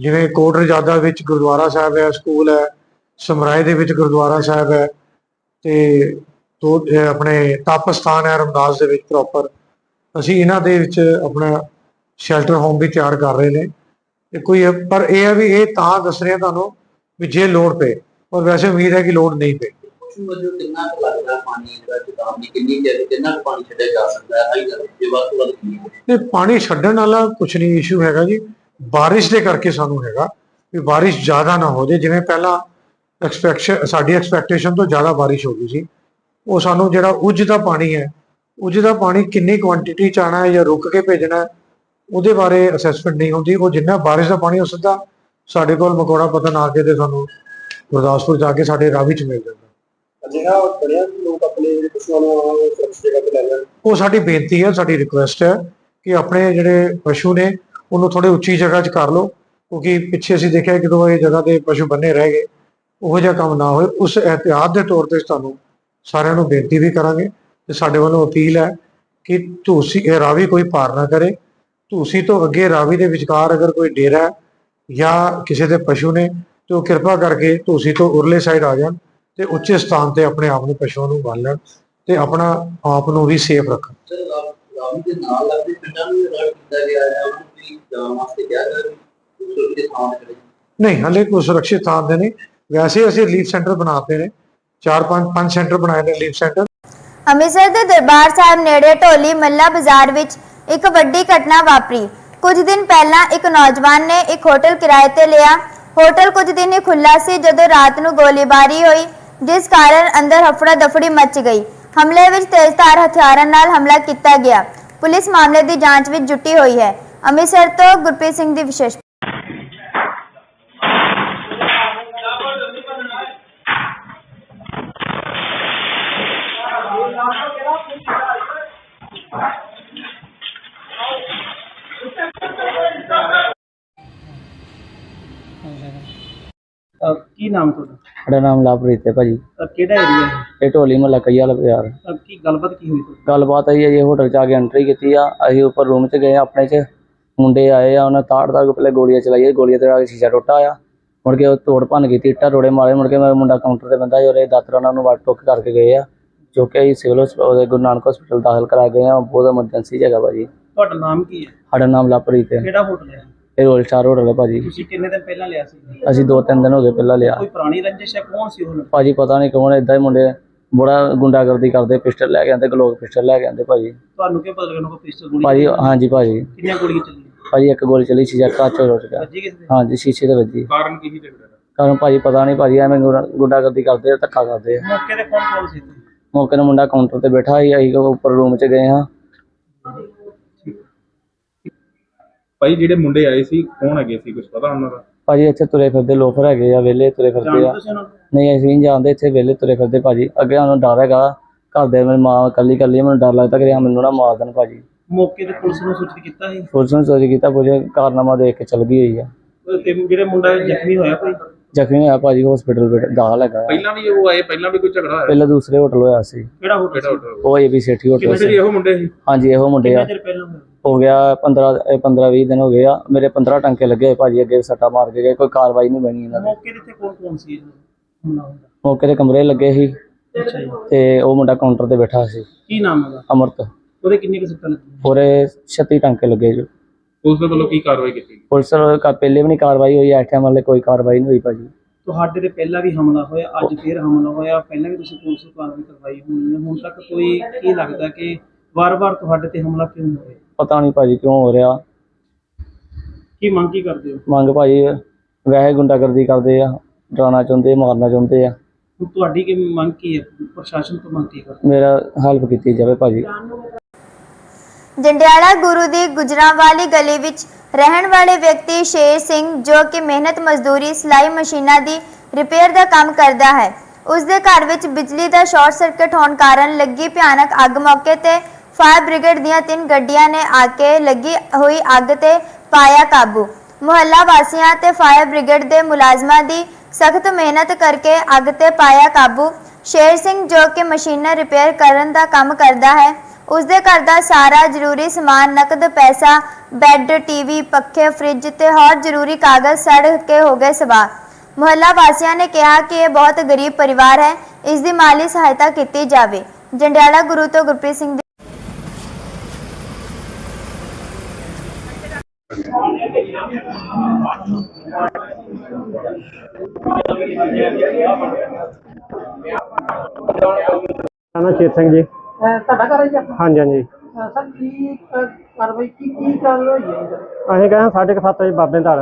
ਜਿਵੇਂ ਕੋਟ ਰਜਾਦਾ ਵਿੱਚ ਗੁਰਦੁਆਰਾ ਸਾਹਿਬ ਹੈ, ਸਕੂਲ ਹੈ, ਸਮਰਾਏ ਦੇ ਵਿੱਚ ਗੁਰਦੁਆਰਾ ਸਾਹਿਬ ਹੈ ਤੇ ਇਹ ਆਪਣੇ ਤਪ ਸਥਾਨ ਹੈ ਰਮਦਾਸ ਦੇ ਵਿੱਚ ਪ੍ਰੋਪਰ ਅਸੀਂ ਇਹਨਾਂ ਦੇ ਵਿੱਚ ਆਪਣਾ ਸ਼ੈਲਟਰ ਹੋਮ ਵੀ ਤਿਆਰ ਕਰ ਰਹੇ ਨੇ। ਤੇ ਕੋਈ ਪਰ ਇਹ ਹੈ ਵੀ ਇਹ ਤਾਂ ਦੱਸ ਰਹੇ ਤੁਹਾਨੂੰ ਵੀ ਜੇ ਲੋੜ ਪਏ ਔਰ ਵੈਸੇ ਉਮੀਦ ਹੈ ਕਿ ਲੋੜ ਨਹੀਂ ਪਏ। ਕਿੰਨਾ ਲੱਗਦਾ ਪਾਣੀ ਜਿਹੜਾ ਚੇਤਾਵਨੀ ਦੀ? ਕਿੰਨੀ ਦੇਰ ਕਿੰਨਾ ਕੁ ਪਾਣੀ ਛੱਡਿਆ ਜਾ ਸਕਦਾ ਹੈ? ਜੇ ਵੱਧ ਤੋਂ ਵੱਧ ਤੇ ਪਾਣੀ ਛੱਡਣ ਵਾਲਾ ਕੁਝ ਨਹੀਂ ਇਸ਼ੂ ਹੈਗਾ ਜੀ। ਬਾਰਿਸ਼ ਦੇ ਕਰਕੇ ਸਾਨੂੰ ਹੈਗਾ ਵੀ ਬਾਰਿਸ਼ ਜ਼ਿਆਦਾ ਨਾ ਹੋ ਜਾਏ। ਜਿਵੇਂ ਪਹਿਲਾਂ ਐਕਸਪੈਕਸ਼ਨ ਸਾਡੀ ਐਕਸਪੈਕਟੇਸ਼ਨ ਤੋਂ ਜ਼ਿਆਦਾ ਬਾਰਿਸ਼ ਹੋ ਗਈ ਸੀ। ਉਹ ਸਾਨੂੰ ਜਿਹੜਾ ਉੱਜ ਦਾ ਪਾਣੀ ਹੈ ਉੱਜ ਦਾ ਪਾਣੀ ਕਿੰਨੀ ਕੁਆਂਟੀਟੀ ਚ ਆਣਾ ਹੈ ਜਾਂ ਰੁਕ ਕੇ ਭੇਜਣਾ ਹੈ ਉਹਦੇ ਬਾਰੇ ਅਸੈਸਮੈਂਟ ਨਹੀਂ ਹੁੰਦੀ। ਉਹ ਜਿੰਨਾ ਬਾਰਿਸ਼ ਦਾ ਪਾਣੀ ਉਹ ਸਿੱਧਾ ਸਾਡੇ ਕੋਲ ਮਕੌੜਾ ਪਤਨ ਆ ਕੇ ਤੇ ਸਾਨੂੰ ਗੁਰਦਾਸਪੁਰ ਜਾ ਕੇ ਸਾਡੇ ਰਾਵੀ ਚ ਮਿਲ ਜਾਂਦਾ। ਬਣਿਆ ਕਿ ਲੋਕ ਆਪਣੇ ਜਿਹੜੇ ਪਸ਼ੂਆਂ ਨੂੰ ਸੁਰੱਖਿਅਤ ਜਗ੍ਹਾ ਤੇ ਲੈ ਜਾਣ ਉਹ ਸਾਡੀ ਬੇਨਤੀ ਹੈ ਸਾਡੀ ਰਿਕੁਐਸਟ ਹੈ ਕਿ ਆਪਣੇ ਜਿਹੜੇ ਪਸ਼ੂ ਨੇ ਉਹਨੂੰ ਥੋੜੇ ਉੱਚੀ ਜਗ੍ਹਾ 'ਚ ਕਰ ਲਓ ਕਿਉਂਕਿ ਪਿੱਛੇ ਅਸੀਂ ਦੇਖਿਆ ਕਿ ਦੋ ਇਹ ਜਗ੍ਹਾ ਤੇ ਪਸ਼ੂ ਬੰਨੇ ਰਹਿ ਗਏ ਉਹੋ ਜਿਹਾ ਕੰਮ ਨਾ ਹੋਏ। ਉਸ ਇhtiyat ਦੇ ਤੌਰ ਤੇ ਤੁਹਾਨੂੰ ਸਾਰਿਆਂ ਨੂੰ ਬੇਨਤੀ ਵੀ ਕਰਾਂਗੇ ਤੇ ਸਾਡੇ ਵੱਲੋਂ ਅਪੀਲ ਹੈ ਕਿ ਤੁਸੀਂ ਇਹ ਰਾਵੀ ਕੋਈ ਪਾਰ ਨਾ ਕਰੇ। ਤੁਸੀਂ ਤੋਂ ਅੱਗੇ ਰਾਵੀ ਦੇ ਵਿਚਕਾਰ ਅਗਰ ਕੋਈ ਡੇਰਾ ਜਾਂ ਕਿਸੇ ਦੇ ਪਸ਼ੂ ਨੇ ਤੇ ਉਹ ਕਿਰਪਾ ਕਰਕੇ ਤੁਸੀਂ ਤੋਂ ਉਰਲੇ ਸਾਈਡ ਆ ਜਾਣ ਤੇ ਉੱਚੇ ਸਥਾਨ ਤੇ ਆਪਣੇ ਆਪ ਨੂੰ ਪਸ਼ੂਆਂ ਨੂੰ ਬੰਨ ਲੈਣ ਤੇ ਆਪਣਾ ਆਪ ਨੂੰ ਵੀ ਸੇਫ ਰੱਖਣ। ਰਾਵੀ ਦੇ ਨਾਲ ਲੱਗਦੇ ਪਿੰਡਾਂ ਨੂੰ ਰਲ ਕੀਤਾ ਗਿਆ ਹੈ ਉਹਨਾਂ ਵੀ ਜਾਣ ਵਾਸਤੇ ਕਿਹਾ ਗਿਆ ਕਿ ਸੁਰੱਖਿਅਤ ਥਾਂ ਤੇ ਚਲੇ ਜਾਓ। ਨਹੀਂ ਹਲੇ ਕੋਈ ਸੁਰੱਖਿਅਤ ਥਾਂ ਦੇ ਨਹੀਂ। ਵੈਸੇ ਅਸੀਂ ਰਿਲੀਫ ਸੈਂਟਰ ਬਣਾਤੇ ਨੇ। ਚਾਰ ਪੰਜ ਪੰਜ ਸੈਂਟਰ ਬਣਾਏ ਨੇ ਰਿਲੀਫ ਸੈਂਟਰ। ਅੰਮ੍ਰਿਤਸਰ ਦੇ ਦਰਬਾਰ ਸਾਹਿਬ ਨੇੜੇ ਢੋਲੀ ਮੱਲਾ ਬਾਜ਼ਾਰ ਵਿੱਚ ਇੱਕ ਵੱਡੀ ਘਟਨਾ ਵਾਪਰੀ। ਕੁਝ ਦਿਨ ਪਹਿਲਾਂ ਇੱਕ ਨੌਜਵਾਨ ਨੇ ਇੱਕ ਹੋਟਲ ਕਿਰਾਏ ਤੇ ਲਿਆ। ਹੋਟਲ ਕੁਝ ਦਿਨ ਹੀ ਖੁੱਲਾ ਸੀ, ਜਦੋਂ ਰਾਤ ਨੂੰ ਗੋਲੀਬਾਰੀ ਹੋਈ, ਜਿਸ ਕਾਰਨ ਅੰਦਰ ਹਫੜਾ ਦਫੜੀ ਮਚ ਗਈ। ਹਮਲੇ ਵਿੱਚ ਤੇਜ਼ਧਾਰ ਹਥਿਆਰਾਂ ਨਾਲ ਹਮਲਾ ਕੀਤਾ ਗਿਆ। ਪੁਲਿਸ ਮਾਮਲੇ ਦੀ ਜਾਂਚ ਵਿੱਚ ਜੁਟੀ ਹੋਈ ਹੈ। ਅੰਮ੍ਰਿਤਸਰ ਤੋਂ ਗੁਰਪ੍ਰੀਤ ਸਿੰਘ ਦੀ ਵਿਸ਼ੇਸ਼ ਕੀ ਨਾਮ ਤੁਹਾਡਾ? ਸਾਡਾ ਨਾਮ ਲਵਪ੍ਰੀਤ ਹੈ ਭਾਜੀ। ਅਹ ਕਿਹੜਾ ਏਰੀਆ ਹੈ? ਇਹ ਢੋਲੀ ਮਹੱਲਾ ਕਈਆ ਵਾਲਾ ਅਹ ਕੀ ਗੱਲਬਾਤ ਕੀ ਹੋਈ ਤੁਹਾਡੀ? ਗੱਲਬਾਤ ਆਈ ਹੈ ਜੀ ਹੋਟਲ 'ਚ ਆ ਕੇ ਐਂਟਰੀ ਕੀਤੀ ਆ। ਅਸੀਂ ਉੱਪਰ ਰੂਮ 'ਚ ਗਏ ਆ ਆਪਣੇ 'ਚ ਮੁੰਡੇ ਆਏ ਆ ਉਹਨਾਂ ਤਾੜ ਤਾੜ ਕੇ ਪਹਿਲੇ ਗੋਲੀਆਂ ਚਲਾਈਆਂ ਗੋਲੀਆਂ ਤੇ ਆ ਕੇ ਸ਼ੀਸ਼ਾ ਟੁੱਟਾ ਆ। ਮੁੜ ਕੇ ਉਹ ਤੋੜ ਭੰਨ ਕੀਤੀ ਇੱਟਾਂ ਰੋੜੇ ਮਾਰੇ ਮੁੜ ਕੇ ਮੇਰਾ ਮੁੰਡਾ ਕਾਊਂਟਰ ਤੇ ਬੰਦਾ ਰੇ ਦਾਤਰ ਉਹਨਾਂ ਨੂੰ ਵੱਟ ਟੋਕ ਕਰਕੇ ਗਏ ਆ। ਜੋ ਕਿ ਅਸੀਂ ਸਿਵਲ ਹਸਪਤਾਲ ਗੁਰੂ ਨਾਨਕ ਹਸਪਤਾਲ ਦਾਖਲ ਕਰਾ ਗਏ ਆ। ਬਹੁਤ ਐਮਰਜੈਂਸੀ ਜਗ੍ਹਾ ਭਾਜੀ। ਤੁਹਾਡਾ ਨਾਮ ਕੀ ਹੈ? ਸਾਡਾ ਨਾਮ ਲਵਪ੍ਰੀਤ ਹੈ। ਕਿਹੜਾ ਹੋਟਲ ਹੈ? ਇਹ ਰੋਲ ਸਟਾਰ ਹੋਟਲ ਹੈ ਭਾਜੀ। ਤੁਸੀਂ ਕਿੰਨੇ ਦਿਨ ਪਹਿਲਾਂ ਲਿਆ ਸੀ? ਅਸੀਂ ਦੋ ਤਿੰਨ ਦਿਨ ਹੋ ਗਏ ਪਹਿਲਾਂ ਲਿਆ। ਕੋਈ ਪੁਰਾਣੀ ਰੰਜਿਸ਼ ਹੈ? ਕੌਣ ਸੀ ਉਹ ਭਾਜੀ ਪਤਾ ਨਹੀਂ ਕੌਣ ਏਦਾਂ ਹੀ ਮੁੰਡੇ ਬੜਾ ਗੁੰਡਾਗਰਦੀ ਕਰਦੇ ਪਿਸਟਲ ਲੈ ਕੇ ਆਂਦੇ ਗਲੋਕ ਪਿਸਟਲ ਲੈ ਕੇ ਆਂਦੇ ਭਾਜੀ। ਤੁਹਾਨੂੰ ਕੀ ਪਤਾ ਲੱਗਣਾ ਕੋਈ ਪਿਸਤੌਲ ਗੋਲੀ ਭਾਜੀ ਹਾਂਜੀ ਭਾਜੀ। ਕਿੰਨੀਆਂ ਗੋਲੀਆਂ ਚੱਲੀਆਂ? ਭਾਜੀ ਇੱਕ ਗੋਲੀ ਚਲੀ ਸ਼ੀਸ਼ਾ ਕੱਚ ਹੋ ਗਿਆ। ਹਾਂਜੀ ਸ਼ੀਸ਼ੇ ਤੇ ਵੱਜੀ। ਕਾਰਨ ਕੀ ਸੀ ਝਗੜੇ ਦਾ ਕਾਰਨ ਭਾਜੀ ਪਤਾ ਨਹੀਂ ਭਾਜੀ ਐਵੇਂ ਗੁੰਡਾ- ਗੁੰਡਾਗਰਦੀ ਕਰਦੇ ਆ ਧੱਕਾ ਕਰਦੇ ਆ। ਮੌਕੇ ਤੇ ਕੌਣ ਕੌਣ ਸੀ? ਮੌਕੇ ਨੂੰ ਮੁੰਡਾ ਕਾਊਂਟਰ ਤੇ ਬੈਠਾ ਸੀ ਅਸੀਂ ਉੱਪਰ ਰੂਮ 'ਚ ਗਏ ਹਾਂ। ਭਾਈ ਜਿਹੜੇ ਮੁੰਡੇ ਆਏ ਸੀ ਕੌਣ ਹੈਗੇ ਸੀ? ਕੁਝ ਪਤਾ ਉਹਨਾਂ ਦਾ? ਭਾਜੀ ਇੱਥੇ ਤੁਰੇ ਫਿਰਦੇ ਲੋਫਰ ਹੈਗੇ ਆ ਵਿਹਲੇ ਤੁਰੇ ਫਿਰਦੇ ਜਾਣਦੇ ਆ ਉਹਨਾਂ ਨੂੰ? ਨਹੀਂ ਅਸੀਂ ਨਹੀਂ ਜਾਣਦੇ ਇੱਥੇ ਵਿਹਲੇ ਤੁਰੇ ਫਿਰਦੇ ਭਾਜੀ। ਅੱਗੇ ਸਾਨੂੰ ਡਰ ਹੈਗਾ ਘਰ ਦੇ ਮੇਰੀ ਮਾਂ ਕੱਲੀ ਕੱਲੀ ਮੈਨੂੰ ਡਰ ਲੱਗਦਾ ਕਿ ਮੈਨੂੰ ਨਾ ਮਾਰ ਦੇਣ ਭਾਜੀ। ਮੌਕੇ ਤੇ ਪੁਲਿਸ ਨੂੰ ਸੂਚਿਤ ਕੀਤਾ ਸੀ? ਪੁਲਿਸ ਨੂੰ ਚੋਰੀ ਕੀਤਾ ਪੁਲਿਸ ਕਾਰਨਾਮਾ ਦੇਖ ਕੇ ਚਲ ਗਈ ਹੋਈ ਆ। ਤੇ ਜਿਹੜੇ ਮੁੰਡਾ ਜ਼ਖਮੀ ਹੋਇਆ ਕੋਈ? ਜ਼ਖਮੀ ਹੋਇਆ ਭਾਜੀ ਹਸਪੀਟਲ ਵਿੱਚ ਦਾਖਲ ਹੈਗਾ। ਆ। ਪਹਿਲਾਂ ਵੀ ਉਹ ਆਏ ਪਹਿਲਾਂ ਵੀ ਕੋਈ ਝਗੜਾ ਹੋਇਆ? ਪਹਿਲਾਂ ਦੂਸਰੇ ਹੋਟਲ ਹੋਇਆ ਸੀ। ਕਿਹੜਾ ਹੋਟਲ ਉਹ ਏਬੀ ਸੇਠੀ ਹੋਟਲ ਕਿੰਨੇ ਸੀ। ਜਿਹੜੇ ਇਹੋ ਮੁੰਡੇ ਸੀ? ਹਾਂਜੀ ਇਹੋ ਮੁੰਡੇ ਕਿੰਨੇ ਆ ਚਿਰ ਪਹਿਲਾਂ ਹੋਇਆ? ਹੋ ਗਿਆ 15 15 20 ਦਿਨ ਹੋ ਗਏ ਆ। ਮੇਰੇ 15 ਟੰਕੇ ਲੱਗੇ ਭਾਜੀ ਅੱਗੇ ਸੱਟਾ ਮਾਰ ਕੇ ਗਏ ਕੋਈ ਕਾਰਵਾਈ ਨਹੀਂ ਬਣੀ ਇਹਨਾਂ ਦੀ। ਮੌਕੇ ਤੇ ਕੌਣ ਕੌਣ ਸੀ ਮੌਕੇ ਤੇ ਕਮਰੇ ਲੱਗੇ ਸੀ। ਅੱਛਾ ਜੀ। ਤੇ ਉਹ ਮੁੰਡਾ ਕਾਊਂਟਰ ਤੇ ਬੈਠਾ ਸੀ। ਕੀ ਨਾਮ ਹੈਗਾ ਅਮਰਤ। ਉਹਦੇ ਕਿੰਨੇ ਕੁ ਸੱਟਾਂ ਲੱਗੀਆਂ? ਪੂਰੇ 36 ਟੰਕੇ ਲੱਗੇ ਜੋ। ਉਸ ਦੇ ਵੱਲੋਂ ਕੀ ਕਾਰਵਾਈ ਕੀਤੀ ਪੁਲਿਸ ਵੱਲੋਂ ਕਾ ਪਹਿਲੇ ਵੀ ਨਹੀਂ ਕਾਰਵਾਈ ਹੋਈ ਐਸ ਟਾਈਮ ਵਾਲੇ ਕੋਈ ਕਾਰਵਾਈ ਨਹੀਂ ਹੋਈ ਭਾਜੀ। ਤੁਹਾਡੇ ਤੇ ਪਹਿਲਾਂ ਵੀ ਹਮਲਾ ਹੋਇਆ ਅੱਜ ਫੇਰ ਹਮਲਾ ਹੋਇਆ। ਪਹਿਲਾਂ ਵੀ ਤੁਸੀਂ ਪੁਲਿਸ ਨੂੰ ਕਾਰਵਾਈ ਕਰਵਾਈ ਹੋਣੀ ਹੈ। ਹੁਣ ਤੱਕ ਕੋਈ ਕੀ ਲੱਗਦਾ ਕਿ ਵਾਰ-ਵਾਰ ਤੁਹਾਡੇ ਤੇ ਹਮਲਾ ਕਿਉਂ ਹੋ ਰਿਹਾ ਪਤਾ ਨਹੀਂ ਭਾਜੀ ਕਿਉਂ ਹੋ ਰਿਹਾ। ਕੀ ਮੰਗ ਕੀ ਕਰਦੇ ਹੋ? ਮੰਗ ਭਾਜੀ ਵੈਸੇ ਗੁੰਡਾਗਰਦੀ ਕਰਦੇ ਆ ਡਰਾਉਣਾ ਚਾਹੁੰਦੇ ਮਾਰਨਾ ਚਾਹੁੰਦੇ ਆ। ਹੁਣ ਤੁਹਾਡੀ ਕੀ ਮੰਗ ਕੀ ਹੈ? ਪ੍ਰਸ਼ਾਸਨ ਤੋਂ ਮੰਗ ਕੀ ਕਰਦੇ ਮੇਰਾ ਹੈਲਪ ਕੀਤੀ ਜਾਵੇ ਭਾਜੀ। ਜੰਡਿਆਲਾ ਗੁਰੂ ਦੀ ਗੁਜਰਾਂਵਾਲੀ ਗਲੀ ਵਿੱਚ ਰਹਿਣ ਵਾਲੇ ਵਿਅਕਤੀ ਸ਼ੇਰ ਸਿੰਘ ਜੋ ਕਿ ਮਿਹਨਤ ਮਜ਼ਦੂਰੀ ਸਿਲਾਈ ਮਸ਼ੀਨਾਂ ਦੀ ਰਿਪੇਅਰ ਦਾ ਕੰਮ ਕਰਦਾ ਹੈ ਉਸ ਦੇ ਘਰ ਵਿੱਚ ਬਿਜਲੀ ਦਾ ਸ਼ਾਰਟ ਸਰਕਟ ਹੋਣ ਕਾਰਨ ਲੱਗੀ ਭਿਆਨਕ ਅੱਗ ਮੌਕੇ ਤੇ ਫਾਇਰ ਬ੍ਰਿਗੇਡ ਦੀਆਂ ਤਿੰਨ ਗੱਡੀਆਂ ਨੇ ਆ ਕੇ ਲੱਗੀ ਹੋਈ ਅੱਗ ਤੇ ਪਾਇਆ ਕਾਬੂ। ਮੁਹੱਲਾ ਵਾਸੀਆਂ ਤੇ ਫਾਇਰ ਬ੍ਰਿਗੇਡ ਦੇ ਮੁਲਾਜ਼ਮਾਂ ਦੀ ਸਖਤ ਮਿਹਨਤ ਕਰਕੇ ਅੱਗ ਤੇ ਪਾਇਆ ਕਾਬੂ। ਸ਼ੇਰ ਸਿੰਘ ਜੋ ਕਿ ਮਸ਼ੀਨਾਂ ਰਿਪੇਅਰ ਕਰਨ ਦਾ ਕੰਮ ਕਰਦਾ ਹੈ ਉਸ ਦੇ ਘਰ ਦਾ ਸਾਰਾ ਜ਼ਰੂਰੀ ਸਮਾਨ, ਨਕਦ, ਪੈਸਾ, ਬੈੱਡ, ਟੀਵੀ, ਪੱਖੇ, ਫ੍ਰਿਜ ਤੇ ਹੋਰ ਜ਼ਰੂਰੀ ਕਾਗਜ਼ ਸੜ ਕੇ ਹੋ ਗਏ ਸਵਾਰ ਮੁਹੱਲਾ ਵਾਸੀਆਂ ਨੇ ਕਿਹਾ ਕਿ ਇਹ ਬਹੁਤ ਗਰੀਬ ਪਰਿਵਾਰ ਹੈ, ਇਸ ਦੀ ਮਾਲੀ ਸਹਾਇਤਾ ਕੀਤੀ ਜਾਵੇ। ਜੰਡਿਆਲਾ ਗੁਰੂ ਤੋਂ ਗੁਰਪ੍ਰੀਤ ਸਿੰਘ ਨਾਮ ਚੇਤ ਸਿੰਘ ਜੀ। ਤੁਹਾਡਾ ਘਰ ਹੈ ਜੀ ਆਪਣਾ? ਹਾਂਜੀ ਹਾਂਜੀ। ਸਰ ਕੀ ਕਾਰਵਾਈ ਕੀ ਕੀ ਕਾਰਵਾਈ ਹੋਈ ਹੈ ਅਸੀਂ ਗਏ ਸਾਢੇ ਕੁ ਸੱਤ ਵਜੇ ਬਾਬੇ ਦਾ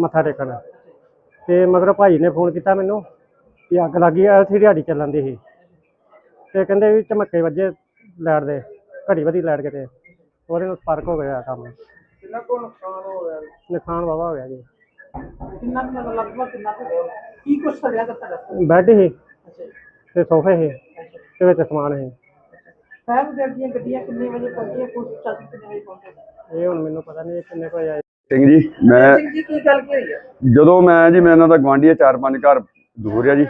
ਮੱਥਾ ਟੇਕਣ। ਤੇ ਮਗਰੋਂ ਭਾਈ ਨੇ ਫੋਨ ਕੀਤਾ ਮੈਨੂੰ ਕਿ ਅੱਗ ਲੱਗੀ ਐਲਸੀ ਦਿਹਾੜੀ ਚੱਲਣ ਦੀ ਸੀ। ਤੇ ਕਹਿੰਦੇ ਵੀ ਝਮੱਕੇ ਵੱਜੇ ਲਾਈਟ ਦੇ ਘੜੀ ਵਧੀ ਲਾਈਟ ਕਿਤੇ। ਉਹਦੇ ਨਾਲ ਸਪਾਰਕ ਹੋ ਗਿਆ ਕੰਮ। ਕਿੰਨਾ ਕੋ ਨੁਕਸਾਨ ਹੋ ਗਿਆ ਨੁਕਸਾਨ ਵਾਵਾ ਹੋ ਗਿਆ ਜੀ। ਕਿੰਨਾ ਕੁ ਲਗਭਗ ਕਿੰਨਾ ਕੁ ਹੋਇਆ? ਕੀ ਕੁਛ ਸੜਿਆ ਕਰ ਤੁਹਾਡਾ? ਬੈੱਡ ਸੀ। ਅੱਛਾ ਤੇ ਸੋਫੇ ਸੀ। ਤੇ ਵਿੱਚ ਸਮਾਨ ਸੀ। ਫਾਇਰ ਬ੍ਰਿਗੇਡ ਦੀਆਂ ਗੱਡੀਆਂ ਕਿੰਨੇ ਵਜੇ ਪਹੁੰਚੀਆਂ? ਪੁਲਿਸ ਚਾਚੀ ਕਿੰਨੇ ਵਜੇ ਪਹੁੰਚੇ? ਇਹ ਹੁਣ ਮੈਨੂੰ ਪਤਾ ਨਹੀਂ ਕਿੰਨੇ ਕੋਈ ਆਏ। ਸਿੰਘ ਜੀ ਮੈਂ ਸਿੰਘ ਜੀ ਕੀ ਗੱਲ ਕੀ ਹੋਈ ਹੈ ਜਦੋਂ ਮੈਂ ਜੀ ਮੈਂ ਇਹਨਾਂ ਦਾ ਗਵਾਂਢੀ ਚਾਰ ਪੰਜ ਘਰ ਦੂਰ ਆ ਜੀ।